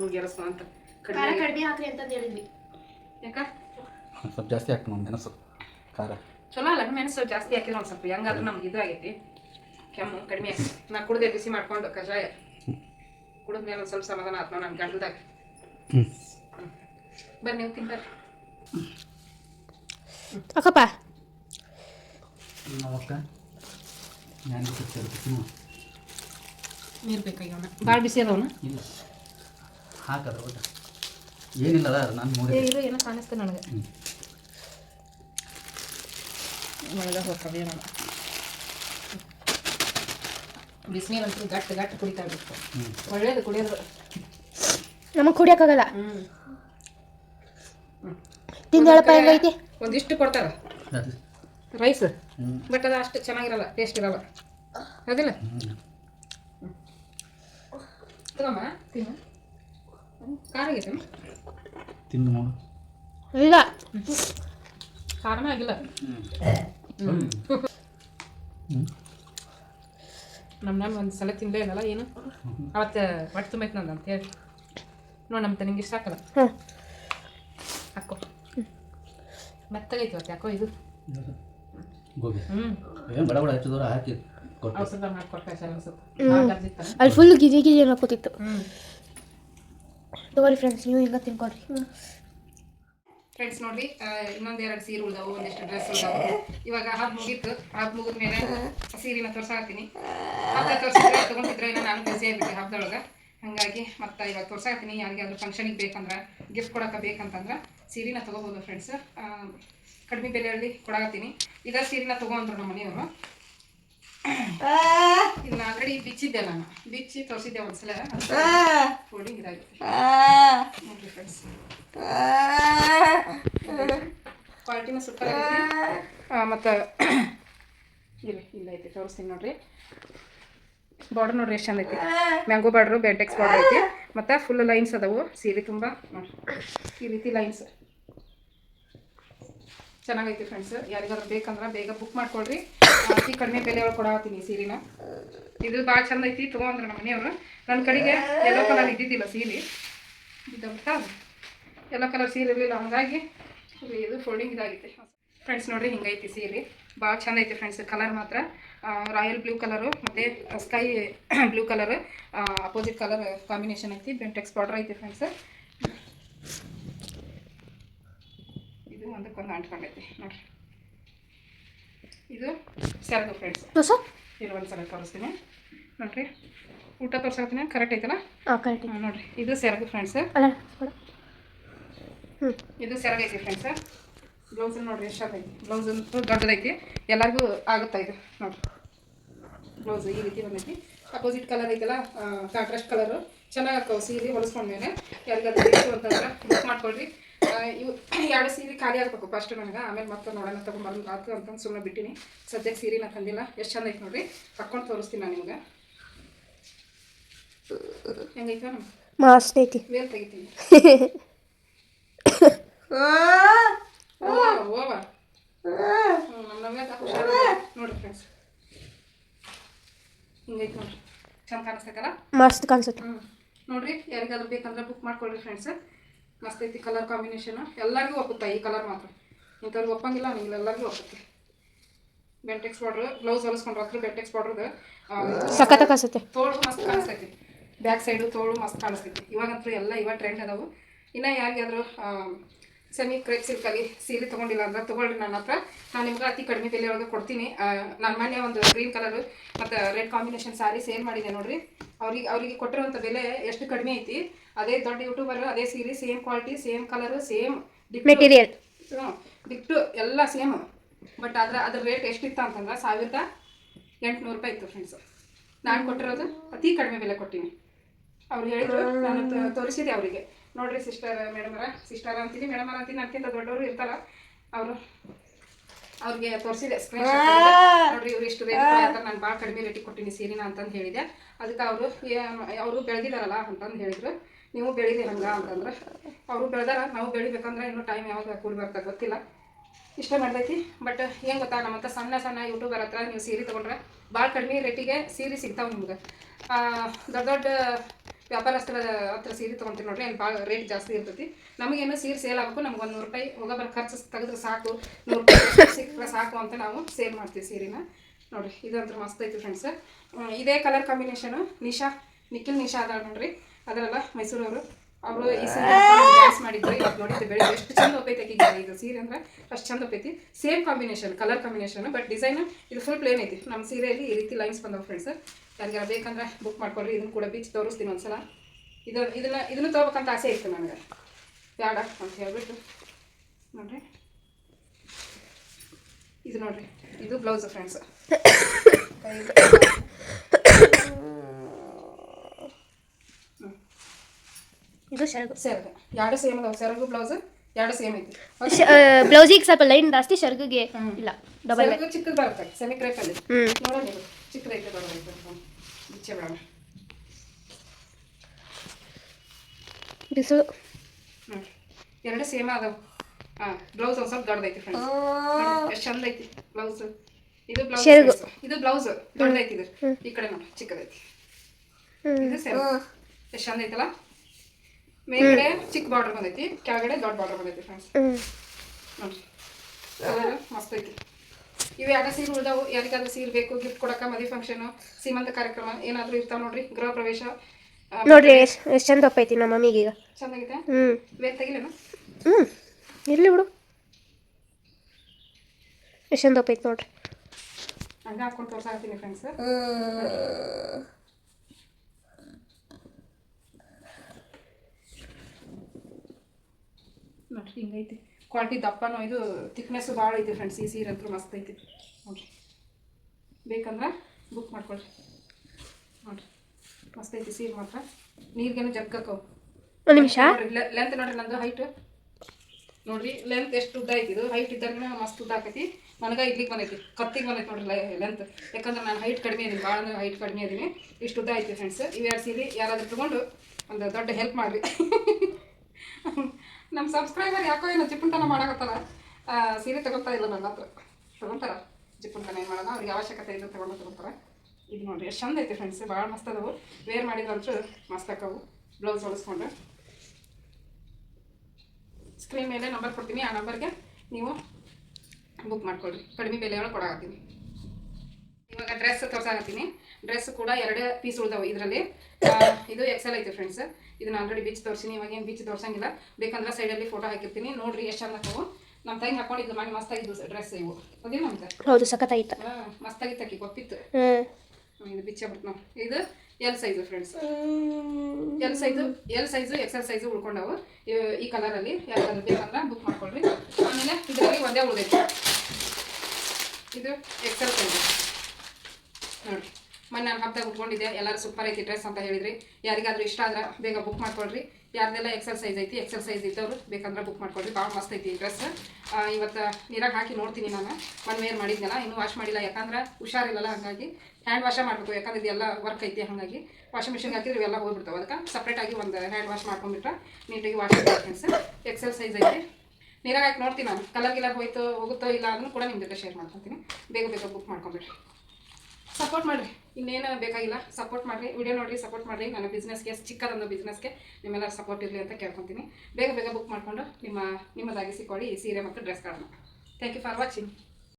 ಮುಗಿಯರಸ್ಕೊ ಅಂತ. ಕಡಿಮೆ ಹಾಕ್ರಿ ಅಂತಂದು ಹೇಳಿದ್ವಿ. ಯಾಕ? ಸ್ವಲ್ಪ ಜಾಸ್ತಿ ಹಾಕ್ತೀನಿ ಒಂದು ಮೆಣಸು ಖಾರ. ಚಲೋ ಅಲ್ಲ ಮೆಣಸು ಜಾಸ್ತಿ ಹಾಕಿದ್ರೆ ಒಂದು ಸ್ವಲ್ಪ ಹೆಂಗಾದ್ರೂ ನಮ್ಗೆ ಇದು ಆಗೈತಿ. ಕೆಮ್ಮು ಕಡಿಮೆ ನಾ ಕುಡ್ದೆ ಬಿಸಿ ಮಾಡ್ಕೊಂಡು ಕಷಾಯ. ಕುಡಿದ್ಮೇಲೆ ಒಂದು ಸ್ವಲ್ಪ ಸಮಾಧಾನ ಆತ್ಮ ನನ್ನ ಗಂಟಲ್ದಾಗ ಹ್ಞೂ ಬರ್ರಿ ನೀವು ತಿಂತಾರೆ ಅಕ್ಕಪ್ಪ. ಅವಕ್ಕ. ನಾನು ಹ್ಞೂ ನೀರು ಬೇಕಾಗಿ ಅವನ. ಭಾಳ ಬಿಸಿ ಅದಾವನ ಇಲ್ಲ. ಹಾಕದ ಏನಿಲ್ಲ ಅದ ನಾನು ಇರು ಏನೋ ಕಾಣಿಸ್ತೇನೆ ನನಗೆ. ಒಳಗೆ ಹೋಗ್ತವೆ ಏನೋ ಬಿಸಿನೀರಂತೂ ಗಟ್ಟ ಗಟ್ಟ ಕುಡಿತಾ ಇರ್ಬೇಕು ಒಳ್ಳೇದು ಕುಡಿಯೋದು ನಮಗೆ ಕುಡಿಯೋಕ್ಕಾಗಲ್ಲ ಹ್ಞೂ ತಿಂದು ಹೇಳಪ್ಪ ಹೆಂಗೈತಿ ಒಂದಿಷ್ಟು ಕೊಡ್ತಾರ ರೈಸ್ ಬಟ್ ಅದು ಅಷ್ಟು ಚೆನ್ನಾಗಿರಲ್ಲ ಟೇಸ್ಟ್ ಇರಲ್ಲ ಹೌದಿಲ್ಲ ತಗೊಮ್ಮ ತಿನ್ನು ಖಾರ ಆಗೈತೆ ತಿಂದು ಇಲ್ಲ ಖಾರನೇ ಆಗಿಲ್ಲ ನಮ್ಮ ನಾನು ಒಂದು ಸಲ ತಿನ್ಲೇ ಇಲ್ಲಲ್ಲ ಏನು? ಅವತ್ತು ಹೊಟ್ಟೆ ತುಂಬೈತೆ ನಂದು ಅಂತ ಹೇಳಿ ನೋಡಿ ನಮ್ಮ ನಿಂಗೆ ಇಷ್ಟ ಹಾಕಲ್ಲ ಹ್ಞೂ ಹಾಕೋ. ಮೆತ್ತಗೈತಿ ಇವತ್ತು ಯಾಕೋ ಇದು? ಗೋಬಿ. ಹ್ಞೂ ಏನು ಬಡ ಬಡ ಹೆಚ್ಚು ದೂರ ಹಾಕಿ ಕೊಟ್ಟು ಔಷಧ ಮಾಡ್ಕೊಡ್ತಾ ಸರ್ ಅನ್ಸುತ್ತೆ. ಹ್ಮ್. ಅಲ್ಲಿ ಫುಲ್ ಗಿಜಿ ಗಿಜಿ ಹಾಕೋತಿತ್ತು ತಗೋರಿ ಫ್ರೆಂಡ್ಸ್ ನೀವು ಹಿಂಗೆ ತಿನ್ಕೊಳ್ರಿ. ಫ್ರೆಂಡ್ಸ್ ನೋಡ್ರಿ ಇನ್ನೊಂದ್ ಎರಡು ಸೀರೆ ಉಳ್ದವು, ಒಂದಿಷ್ಟು ಡ್ರೆಸ್ ಉಳ್ದವು. ಇವಾಗ ಹಬ್ಬ ಮುಗೀತು ಹಬ್ಬ ಮುಗಿದ ಮೇಲೆ ಸೀರೆನ ತೋರ್ಸಾಕತ್ತೀನಿ ಹಬ್ಬ ತೋರ್ಸಿದ್ರೆ ತಗೊಂಡಿದ್ರೆ ನಾನು ಬಿಸಿ ಆಗ್ಬಿಟ್ಟೆ ಹಬ್ಬದೊಳಗೆ ಹಾಗಾಗಿ ಮತ್ತೆ ಇವಾಗ ತೋರ್ಸಾಕತ್ತೀನಿ ಯಾರಿಗಾದ್ರೂ ಫಂಕ್ಷನಿಗೆ ಬೇಕಂದ್ರೆ ಗಿಫ್ಟ್ ಕೊಡಕ್ಕೆ ಬೇಕಂತಂದ್ರೆ ಸೀರೆನ ತೊಗೋಬೋದು ಫ್ರೆಂಡ್ಸ್ ಕಡಿಮೆ ಬೆಲೆಯಲ್ಲಿ ಕೊಡಾಕತ್ತೀನಿ ಇದೇ ಸೀರೆನ ತೊಗೊಂಡ್ರು ನಮ್ಮ ಮನೆಯವರು ಇದನ್ನ ಆಲ್ರೆಡಿ ಬಿಚ್ಚಿದ್ದೆ ನಾನು. ಬಿಚ್ಚಿ ತೋರಿಸಿದ್ದೆ ಒಂದ್ಸಲ. ಫೋಲ್ಡಿಂಗ್ ಇದಾಗಿತ್ತು ನೋಡ್ರಿ ಫ್ರೆಂಡ್ಸ್ ಕ್ವಾಲಿಟಿನೂ ಸೂಪರ್ ಮತ್ತು ಇಲ್ಲಿ ಇಲ್ಲ ಐತಿ ತೋರಿಸ್ತೀನಿ ನೋಡ್ರಿ. ಬಾರ್ಡರ್ ನೋಡ್ರಿ ಎಷ್ಟು ಚಂದ ಐತಿ. ಮ್ಯಾಂಗೋ ಬಾರ್ಡ್ರು ಬೆಂಟೆಕ್ಸ್ ಬಾರ್ಡರ್ ಐತಿ. ಮತ್ತು ಫುಲ್ ಲೈನ್ಸ್ ಅದಾವು. ಸೀರೆ ತುಂಬ ನೋಡ್ರಿ. ಈ ರೀತಿ ಲೈನ್ಸ್ ಚೆನ್ನಾಗೈತಿ ಫ್ರೆಂಡ್ಸ್ ಯಾರಿಗಾದ್ರೂ ಬೇಕಂದ್ರೆ ಬೇಗ ಬುಕ್ ಮಾಡ್ಕೊಳ್ರಿ. ಅತಿ ಕಡಿಮೆ ಬೆಲೆ ಒಳಗೆ ಕೊಡಾತೀನಿ ಸೀರೆನ. ಇದು ಭಾಳ ಚಂದ ಐತಿ ತೊಗೊಂಡ್ರೆ ನಮ್ಮ ಮನೆಯವರು. ನನ್ನ ಕಡೆಗೆ ಎಲ್ಲೋ ಕಲರ್ ಇದ್ದಿದ್ದಿಲ್ಲ ಸೀರೆ. ಇದು ಎಲ್ಲೋ ಕಲರ್ ಸೀರೆ ಇರಲಿಲ್ಲ, ಹಂಗಾಗಿ ಇದು- ಫೋಲ್ಡಿಂಗ್ ಇದಾಗಿತ್ತು. ಫ್ರೆಂಡ್ಸ್ ನೋಡ್ರಿ, ಹಿಂಗೈತಿ ಸೀರೆ. ಭಾಳ ಚಂದ ಐತಿ ಫ್ರೆಂಡ್ಸ್ ಕಲರ್ ಮಾತ್ರ. ರಾಯಲ್ ಬ್ಲೂ ಕಲರು ಮತ್ತು sky blue colour opposite colour combination ಐತಿ. ಬೆಂಟೆಕ್ಸ್ ಬಾರ್ಡ್ರ್ ಐತಿ ಫ್ರೆಂಡ್ಸ್ ಇದು ಒಂದಕ್ಕೊಂದು ಅಂಟ್ಕೊಂಡೈತಿ. ನೋಡ್ರಿ. ಇದು ಸೆರಗು ಫ್ರೆಂಡ್ಸ್ ಇದು ಒಂದು ಸಲ ತೋರಿಸ್ತೀನಿ. ನೋಡ್ರಿ. ಊಟ ತೋರ್ಸಕತ್ತೀನಿ. ಕರೆಕ್ಟ್ ಐತಲ್ಲ? ಹಾಂ ನೋಡ್ರಿ. ಇದು ಸೆರಗು ಫ್ರೆಂಡ್ಸ್ ಇದು ಸೆರಗು ಐತಿ ಫ್ರೆಂಡ್ಸ್ ಬ್ಲೌಸ್ ನೋಡ್ರಿ ಎಷ್ಟು ಐತಿ ಬ್ಲೌಸ್ ಅಂತೂ ದೊಡ್ಡದೈತಿ. ಎಲ್ಲರಿಗೂ ಆಗುತ್ತಾ ಇದು? ನೋಡ್ರಿ. ಬ್ಲೌಸ್ ಈ ರೀತಿ ಬಂದೈತಿ. ಅಪೋಸಿಟ್ ಕಲರ್ ಐತಲ್ಲ ಕಾಂಟ್ರಾಸ್ಟ್ ಕಲರು ಚೆನ್ನಾಗಿ ಹಾಕವು ಸೀರೆ ಹೊಲಿಸ್ಕೊಂಡ್ಮೇಲೆ ಯಾರಿಗಾದ್ರೂ ಬೇಕು ಅಂತಂದ್ರೆ ಬುಕ್ ಮಾಡ್ಕೊಳ್ರಿ. ಇವು ಎರಡು ಸೀರೆ ಖಾಲಿ ಆಗ್ಬೇಕು ಫಸ್ಟ್ ನನಗೆ. ಆಮೇಲೆ ಮತ್ತೆ ನೋಡೋಣ ತಗೊಂಬಂದು ಆತು ಅಂತ ಸುಮ್ಮನೆ ಬಿಟ್ಟಿನಿ. ಸದ್ಯಕ್ಕೆ ಸೀರೆ ನಾ ತಂದಿಲ್ಲ. ಎಷ್ಟು ಚಂದ ಐತೆ ನೋಡ್ರಿ. ಹಾಕ್ಕೊಂಡು ತೋರಿಸ್ತೀನಿ ನಾನು ನಿಮ್ಗೆ. ಹೆಂಗೈತೆ ನಮ್ಮ ಮಸ್ತ್ ಐತಿ. ವೇಲ್ ತೆಗಿತೀನಿ. ನೋಡ್ರಿ ಫ್ರೆಂಡ್ಸ್ ಹಿಂಗೈತೆ ನೋಡ್ರಿ. ಚಂದ ಕಾಣಿಸ್ತೈತಲ್ಲ? ಮಸ್ತ್ ಕಾಣಿಸುತ್ತೆ. ನೋಡ್ರಿ ಯಾರಿಗಾದ್ರೂ ಬೇಕಂದ್ರೆ ಬುಕ್ ಮಾಡ್ಕೊಳ್ರಿ ಫ್ರೆಂಡ್ಸ್ ಮಸ್ತ್ ಐತಿ ಕಲರ್ ಕಾಂಬಿನೇಷನ್ ಎಲ್ಲರಿಗೂ ಒಪ್ಪುತ್ತೆ ಈ ಕಲರ್ ಮಾತ್ರ. ಇಂಥವ್ರಿಗೆ ಒಪ್ಪಂಗಿಲ್ಲ ನಿಮ್ಗೆ ಎಲ್ಲರಿಗೂ ಒಪ್ಪುತ್ತೆ. ಬೆಂಟೆಕ್ಸ್ ಬಾರ್ಡ್ರ್ ಬ್ಲೌಸ್ ಹೊಲಿಸ್ಕೊಂಡ್ರೆ ಹತ್ರ ಬೆಂಟೆಕ್ಸ್ ಬಾರ್ಡ್ರದು ಸಖತ್ ಕಾಣಿಸುತ್ತೆ ತೋಳು ಮಸ್ತ್ ಕಾಣಿಸ್ತೈತಿ ಬ್ಯಾಕ್ ಸೈಡು ತೋಳು ಮಸ್ತ್ ಕಾಣಿಸ್ತೈತಿ ಇವಾಗಂತೂ ಎಲ್ಲ ಇವಾಗ ಟ್ರೆಂಡ್ ಅದಾವು. ಇನ್ನು ಯಾರಿಗಾದ್ರೂ ಸೆಮಿ ಕ್ರೇಪ್ ಸಿಲ್ಕಲ್ಲಿ ಸೀರೆ ತೊಗೊಂಡಿಲ್ಲ ಅಂದ್ರೆ ತೊಗೊಳ್ರಿ ನನ್ನ ಹತ್ರ. ನಾನು ನಿಮ್ಗೆ ಅತಿ ಕಡಿಮೆ ಬೆಲೆ ಒಳಗೆ ಕೊಡ್ತೀನಿ. ನಾನು ಮೊನ್ನೆ ಒಂದು ಗ್ರೀನ್ ಕಲರು ಮತ್ತು ರೆಡ್ ಕಾಂಬಿನೇಷನ್ ಸಾರಿ ಸೇಲ್ ಮಾಡಿದೆ ನೋಡಿರಿ. ಅವ್ರಿಗೆ ಅವರಿಗೆ ಕೊಟ್ಟಿರುವಂಥ ಬೆಲೆ ಎಷ್ಟು ಕಡಿಮೆ ಐತಿ? ಅದೇ ದೊಡ್ಡ ಯೂಟ್ಯೂಬರ್ ಅದೇ ಸೀರೆ same quality same colour same material ಬಿಟ್ಟು ಎಲ್ಲ ಸೇಮ್ ಬಟ್ ಅದ್ರ ಅದ್ರ ರೇಟ್ ಎಷ್ಟಿತ್ತು ಅಂತಂದ್ರೆ ಸಾವಿರದ ಎಂಟುನೂರು ರೂಪಾಯಿ ಇತ್ತು ಫ್ರೆಂಡ್ಸ್ ನಾನು ಕೊಟ್ಟಿರೋದು ಅತಿ ಕಡಿಮೆ ಬೆಲೆ ಕೊಟ್ಟಿನಿ. ಅವ್ರು ಹೇಳಿದ್ರು ನಾನು ತೋರಿಸಿದೆ ಅವರಿಗೆ. ನೋಡ್ರಿ ಸಿಸ್ಟರ್ ಮೇಡಮರ ಸಿಸ್ಟರ್ ಅಂತೀನಿ ಮೇಡಮರ ಅಂತೀನಿ ನನಗಿಂತ ದೊಡ್ಡವರು ಇರ್ತಾರ. ಅವರು ಅವ್ರಿಗೆ ತೋರಿಸಿದೆ ಸ್ಕ್ರೀನ್ ನೋಡ್ರಿ ಇವ್ರು ಇಷ್ಟು ರೇಟ್ ನಾನು ಭಾಳ ಕಡಿಮೆ ರೇಟಿಗೆ ಕೊಟ್ಟಿನಿ ಸೀರೆನ ಅಂತಂದು ಹೇಳಿದೆ. ಅದಕ್ಕೆ ಅವರು ಅವರು ಬೆಳೆದಿದಾರಲ್ಲ ಅಂತಂದು ಹೇಳಿದ್ರು. ನೀವು ಬೆಳೀರಿ ಹಂಗ ಅಂತಂದ್ರೆ. ಅವರು ಬೆಳೆದಾರ, ನಾವು ಬೆಳಿಬೇಕಂದ್ರೆ ಇನ್ನೂ ಟೈಮ್ ಯಾವಾಗ ಕೂಡಿ ಬರ್ತಾ ಗೊತ್ತಿಲ್ಲ. ಇಷ್ಟ ಮಾಡ್ತೈತಿ ಬಟ್ ಏನು ಗೊತ್ತಾ ನಮ್ಮಂಥ ಸಣ್ಣ ಸಣ್ಣ ಯೂಟ್ಯೂಬರ್ ಹತ್ರ ನೀವು ಸೀರೆ ತೊಗೊಂಡ್ರೆ ಭಾಳ ಕಡಿಮೆ ರೇಟಿಗೆ ಸೀರೆ ಸಿಗ್ತಾವೆ ನಿಮ್ಗೆ. ದೊಡ್ಡ ದೊಡ್ಡ ವ್ಯಾಪಾರಸ್ಥರ ಹತ್ರ ಸೀರೆ ತೊಗೊಂತೀವಿ ನೋಡ್ರಿ ಅಲ್ಲಿ ಭಾಳ ರೇಟ್ ಜಾಸ್ತಿ ಇರ್ತೈತಿ. ನಮಗೇನು ಸೀರೆ ಸೇಲ್ ಆಗಬೇಕು, ನಮ್ಗೆ ಒಂದು ನೂರು ರೂಪಾಯಿ ಹೋಗೋಬರ ಖರ್ಚು ತೆಗೆದ್ರೆ ಸಾಕು, ನೂರು ರೂಪಾಯಿ ಸಿಕ್ಕರೆ ಸಾಕು ಅಂತ ನಾವು ಸೇಲ್ ಮಾಡ್ತೀವಿ ಸೀರೆನ. ನೋಡ್ರಿ, ಇದಂತೂ ಮಸ್ತ್ ಐತಿ ಫ್ರೆಂಡ್ಸ್ ಇದೇ ಕಲರ್ ಕಾಂಬಿನೇಷನು ನಿಶಾ, ನಿಖಿಲ್ ನಿಶಾ ಅದಾಳ ನೋಡ್ರಿ. ಅದರಲ್ಲ ಮೈಸೂರವರು ಅವರು ಈ ಸೀರೆ ಡ್ಯಾನ್ಸ್ ಮಾಡಿದ್ರು. ಇವತ್ತು ನೋಡಿದ್ದೆ ಬೆಳೆ ಎಷ್ಟು ಚಂದ ಒಪ್ಪೈತೆ ಈಗ ಇದು ಸೀರೆ ಅಂದ್ರೆ ಅಷ್ಟು ಚಂದ ಒಪ್ಪೈತಿ same combination colour combination but design ಇದು ಫುಲ್ ಪ್ಲೇನ್ ಐತಿ. ನಮ್ಮ ಸೀರೆಯಲ್ಲಿ ಈ ರೀತಿ ಲೈನ್ಸ್ ಬಂದವು ಫ್ರೆಂಡ್ಸ್ ಯಾರಿಗಾರ ಬೇಕಂದ್ರೆ ಬುಕ್ ಮಾಡ್ಕೊಳ್ರಿ ಇದನ್ನು ಕೂಡ ಬೀಚ್ ತೋರಿಸ್ತೀನಿ ಒಂದ್ಸಲ. ಇದು ಇದನ್ನ ಇದನ್ನು ತೊಗೋಬೇಕಂತ ಆಸೆ ಇತ್ತು ನನಗೆ. ಬೇಡ ಅಂತ ಹೇಳ್ಬಿಟ್ಟು. ನೋಡ್ರಿ. ಇದು ನೋಡ್ರಿ. ಇದು ಬ್ಲೌಸ್ ಫ್ರೆಂಡ್ಸ್ ಇದು ಸೆರಗು ಸೆರಗು. ಎರಡು ಸೇಮ್ ಅದಾವ. ಸೆರಗು ಬ್ಲೌಸ್ ಎರಡು ಸೇಮ್ ಐತಿ. ಬ್ಲೌಸಿಗೆ ಸ್ವಲ್ಪ ಲೈನ್ ಜಾಸ್ತಿ ಶರ್ಗಿಗೆ ಇಲ್ಲ. ಡಬಲ್ ಸೆರಗು ಚಿಕ್ಕದು ಬರುತ್ತೆ. ಸೆಮಿ ಕ್ರೇಪಲ್ಲಿ ಅಲ್ಲಿ ನೋಡೋಣ ಇದು. ಚಿಕ್ಕದೈತೆ ಅಂತ. ಬಿಚ್ಚೆ ಬಿಡೋಣ ಬಿಸು. ಹ್ಞೂ ಎರಡು ಸೇಮ್ ಅದಾವ. ಹಾಂ ಬ್ಲೌಸ್ ಒಂದು ಸ್ವಲ್ಪ ದೊಡ್ಡದೈತಿ ಫ್ರೆಂಡ್ಸ್ ಎಷ್ಟು ಚಂದ ಐತಿ ಬ್ಲೌಸ್. ಇದು ಬ್ಲೌಸ್. ಇದು ಬ್ಲೌಸ್. ದೊಡ್ಡದೈತಿ ಇದು. ಈ ಕಡೆ ನೋಡಿ ಚಿಕ್ಕದೈತಿ. ಇದು ಸೆರಗು ಎಷ್ಟು ಚಂದ ಐತಲ್ಲ ಮೇಲ್ಗಡೆ ಚಿಕ್ಕ ಬಾರ್ಡರ್ ಬಂದೈತಿ ಕೆಳಗಡೆ ದೊಡ್ಡ ಬಾರ್ಡರ್ ಬಂದೈತಿ ಫ್ರೆಂಡ್ಸ್ ನೋಡ್ರಿ. ಕಲರ್ ಮಸ್ತ್ ಐತಿ. ಇವು ಎರಡು ಸೀರೆ ಉಳ್ದಾವು ಯಾರಿಗಾದ್ರೂ ಸೀರೆ ಬೇಕು ಗಿಫ್ಟ್ ಕೊಡಕ ಮದುವೆ ಫಂಕ್ಷನ್ ಸೀಮಂತ ಕಾರ್ಯಕ್ರಮ ಏನಾದರೂ ಇರ್ತಾವ ನೋಡ್ರಿ ಗೃಹ ಪ್ರವೇಶ ನೋಡ್ರಿ ಎಷ್ಟು ಎಷ್ಟು ಚಂದ ಒಪ್ಪೈತಿ ನಮ್ಮ ಮಮ್ಮಿಗೆ ಈಗ. ಚಂದಾಗಿದೆ ಹ್ಞೂ ಬೇರೆ ತೆಗಿಲೇನು? ಹ್ಞೂ ಇರಲಿ ಬಿಡು. ಎಷ್ಟು ಚಂದ ಒಪ್ಪೈತಿ ನೋಡ್ರಿ. ಹಂಗೆ ಹಾಕೊಂಡು ತೋರ್ಸಾಕತ್ತೀನಿ ಫ್ರೆಂಡ್ಸ್ ನೋಡ್ರಿ ಹಿಂಗೈತಿ. ಕ್ವಾಲಿಟಿ ದಪ್ಪನೂ ಇದು ಥಿಕ್ನೆಸ್ಸು ಭಾಳ ಐತಿ ಫ್ರೆಂಡ್ಸ್ ಈ ಸೀರೆ ಅಂತೂ ಮಸ್ತ್ ಐತಿ. ನೋಡ್ರಿ. ಬೇಕಂದ್ರೆ ಬುಕ್ ಮಾಡ್ಕೊಳ್ರಿ. ನೋಡ್ರಿ. ಮಸ್ತ್ ಐತಿ ಸೀರೆ ಮಾತ್ರ. ನೀರಿಗೇನು ಜಗ್ಗಕ್ಕವು ನಿಮಿಷ. ಲೆಂತ್ ನೋಡ್ರಿ ನಂದು ಹೈಟ್ ನೋಡ್ರಿ ಲೆಂತ್ ಎಷ್ಟು ಉದ್ದ ಐತಿ ಇದು. ಹೈಟ್ ಇದ್ದಾಗ ಮಸ್ತ್ ಉದ್ದ ಆಕೈತಿ. ನನಗೆ ಇಲ್ಲಿಗೆ ಬಂದೈತಿ. ಕತ್ತಿಗೆ ಬಂದೈತಿ ನೋಡ್ರಿ ಲೆಂತ್ ಯಾಕಂದ್ರೆ ನಾನು ಹೈಟ್ ಕಡಿಮೆ ಇದೀನಿ ಭಾಳ ಹೈಟ್ ಕಡಿಮೆ ಇದೀನಿ ಇಷ್ಟು ಉದ್ದ ಐತಿ ಫ್ರೆಂಡ್ಸ್ ಇವೆರಡು ಸೀರೆ ಯಾರಾದರೂ ತಗೊಂಡು ಒಂದು ದೊಡ್ಡ ಹೆಲ್ಪ್ ಮಾಡಿರಿ. ನಮ್ಮ ಸಬ್ಸ್ಕ್ರೈಬರ್ ಯಾಕೋ ಏನೋ ಚಿಪ್ಪುಂಟನ ಮಾಡಕತ್ತಾರ? ಸೀರೆ ತಗೊಳ್ತಾ ಇಲ್ಲ ನನ್ನ ಹತ್ರ ತಗೊಂತಾರ ಚಿಪ್ಪುಂಟನ ಏನು ಮಾಡೋಣ ಅವ್ರಿಗೆ ಅವಶ್ಯಕತೆ ಇಲ್ಲ ತಗೊಂಡು ತಗೊಂತಾರ ಇದು ನೋಡ್ರಿ, ಎಷ್ಟು ಚಂದ ಐತಿ ಫ್ರೆಂಡ್ಸ್ ಭಾಳ ಮಸ್ತ್ ಅದಾವು. ವೇರ್ ಮಾಡಿದ್ರಂತೂ ಮಸ್ತ್ ಆಕವು ಬ್ಲೌಸ್ ಹೊಲಿಸ್ಕೊಂಡು ಸ್ಕ್ರೀನ್ ಮೇಲೆ ನಂಬರ್ ಕೊಡ್ತೀನಿ, ಆ ನಂಬರ್ಗೆ ನೀವು ಬುಕ್ ಮಾಡ್ಕೊಳ್ರಿ. ಕಡಿಮೆ ಬೆಲೆ ಒಳಗೆ ಕೊಡಾಕತ್ತೀನಿ. ಇವಾಗ ಡ್ರೆಸ್ ತೋರ್ಸಾಕತ್ತೀನಿ. ಡ್ರೆಸ್ ಕೂಡ ಎರಡೇ ಪೀಸ್ ಉಳಿದಾವೆ ಇದರಲ್ಲಿ. ಇದು ಎಕ್ಸೆಲ್ ಐತೆ ಫ್ರೆಂಡ್ಸ್ ಇದನ್ನ ಆಲ್ರೆಡಿ ಬೀಚ್ ತೋರಿಸಿನಿ ಇವಾಗ ಏನು ಬೀಚ್ ತೋರಿಸಂಗಿಲ್ಲ. ಬೇಕಂದ್ರೆ ಸೈಡಲ್ಲಿ ಫೋಟೋ ಹಾಕಿರ್ತೀನಿ. ನೋಡ್ರಿ ಎಷ್ಟು ಚಂದ ತಗೋ ನಮ್ಮ ತಾಯಿ ಹಾಕೊಂಡಿದ್ದು ಮಾಡಿ ಮಸ್ತಾಗಿದ್ದು ಡ್ರೆಸ್ ಇವು. ಅದೇನು ನಮ್ಗೆ ಹೌದು ಸಖತ್ತಾಯ್ತು ಮಸ್ತಾಗಿತ್ತು ಅಕ್ಕಿ ಹ್ಮ್, ಇದು ಬಿಚ್ಚ ಬಿಡ್ತು ನಾವು ಇದು L size friends L size L size XL size ಉಳ್ಕೊಂಡವು. ಈ ಕಲರಲ್ಲಿ ಯಾರಿಗಾದ್ರು ಬೇಕಂದ್ರೆ ಬುಕ್ ಮಾಡ್ಕೊಳ್ರಿ. ಆಮೇಲೆ ಇದರಲ್ಲಿ ಒಂದೇ ಉಳಿದೈತೆ. ಇದು ಎಕ್ಸೆಲ್ ಸೈಜ್ ನೋಡಿ ಮೊನ್ನೆ ನಾನು ಹಬ್ಬದಾಗ ಉಟ್ಕೊಂಡಿದ್ದೆ. ಎಲ್ಲರೂ ಸೂಪರ್ ಐತಿ ಡ್ರೆಸ್ ಅಂತ ಹೇಳಿದ್ರಿ. ಯಾರಿಗಾದ್ರೂ ಇಷ್ಟ ಆದ್ರೆ ಬೇಗ ಬುಕ್ ಮಾಡ್ಕೊಳ್ರಿ. ಯಾರ್ದೆಲ್ಲ ಎಕ್ಸಲ್ ಸೈಜ್ ಐತಿ ಎಕ್ಸಲ್ ಸೈಜ್ ಇದ್ದವರು ಬೇಕಂದ್ರೆ ಬುಕ್ ಮಾಡ್ಕೊಳ್ರಿ. ಭಾಳ ಮಸ್ತ್ ಐತಿ ಡ್ರೆಸ್ ಇವತ್ತು ನೀರಾಗ ಹಾಕಿ ನೋಡ್ತೀನಿ ನಾನು. ಒನ್ ವೇರ್ ಮಾಡಿದ್ನಲ್ಲ, ಇನ್ನೂ ವಾಶ್ ಮಾಡಿಲ್ಲ. ಯಾಕಂದ್ರೆ ಹುಷಾರಿಲ್ಲಲ್ಲ ಹಾಗಾಗಿ ಹ್ಯಾಂಡ್ ವಾಶ ಮಾಡಬೇಕು. ಯಾಕಂದ್ರೆ ಇದೆಲ್ಲ ವರ್ಕ್ ಐತಿ, ಹಾಗಾಗಿ ವಾಷಿಂಗ್ ಮಿಷಿನ್ ಹಾಕಿದ್ರೆ ಇವೆಲ್ಲ ಹೋಗ್ಬಿಡ್ತಾವೆ. ಅದಕ್ಕೆ ಸಪ್ರೇಟಾಗಿ ಒಂದು ಹ್ಯಾಂಡ್ ವಾಶ್ ಮಾಡ್ಕೊಂಡ್ಬಿಟ್ರೆ ನೀಟಾಗಿ ವಾಶ್ ಫ್ರೆಂಡ್ಸ್ ಎಕ್ಸೆಲ್ ಸೈಜ್ ಐತಿ. ನೀರಾಗ ಹಾಕಿ ನೋಡ್ತೀನಿ ನಾನು. ಕಲರ್ ಗಿಲರ್ ಹೋಯ್ತು, ಹೋಗುತ್ತೋ ಇಲ್ಲ ಅದನ್ನು ಕೂಡ ನಿಮ್ಮ ಜೊತೆ ಶೇರ್ ಮಾಡ್ಕೊತೀನಿ. ಬೇಗ ಬೇಗ ಬುಕ್ ಮಾಡ್ಕೊಂಬಿಡ್ರಿ ಸಪೋರ್ಟ್ ಮಾಡಿರಿ. ಇನ್ನೇನು ಬೇಕಾಗಿಲ್ಲ ಸಪೋರ್ಟ್ ಮಾಡಿರಿ ವಿಡಿಯೋ ನೋಡಿರಿ ಸಪೋರ್ಟ್ ಮಾಡಿರಿ. ನನ್ನ ಬಿಸ್ನೆಸ್ಗೆ ಚಿಕ್ಕದೊಂದು ಬಿಸ್ನೆಸ್ಗೆ ನಿಮ್ಮೆಲ್ಲರ ಸಪೋರ್ಟ್ ಇರಲಿ ಅಂತ ಕೇಳ್ಕೊತೀನಿ. ಬೇಗ ಬೇಗ ಬುಕ್ ಮಾಡಿಕೊಂಡು ನಿಮ್ಮ ನಿಮ್ಮದಾಗಿಸಿಕೊಳ್ಳಿ ಈ ಸೀರೆ ಮತ್ತು ಡ್ರೆಸ್ಗಳನ್ನು ಥ್ಯಾಂಕ್ ಯು ಫಾರ್ ವಾಚಿಂಗ್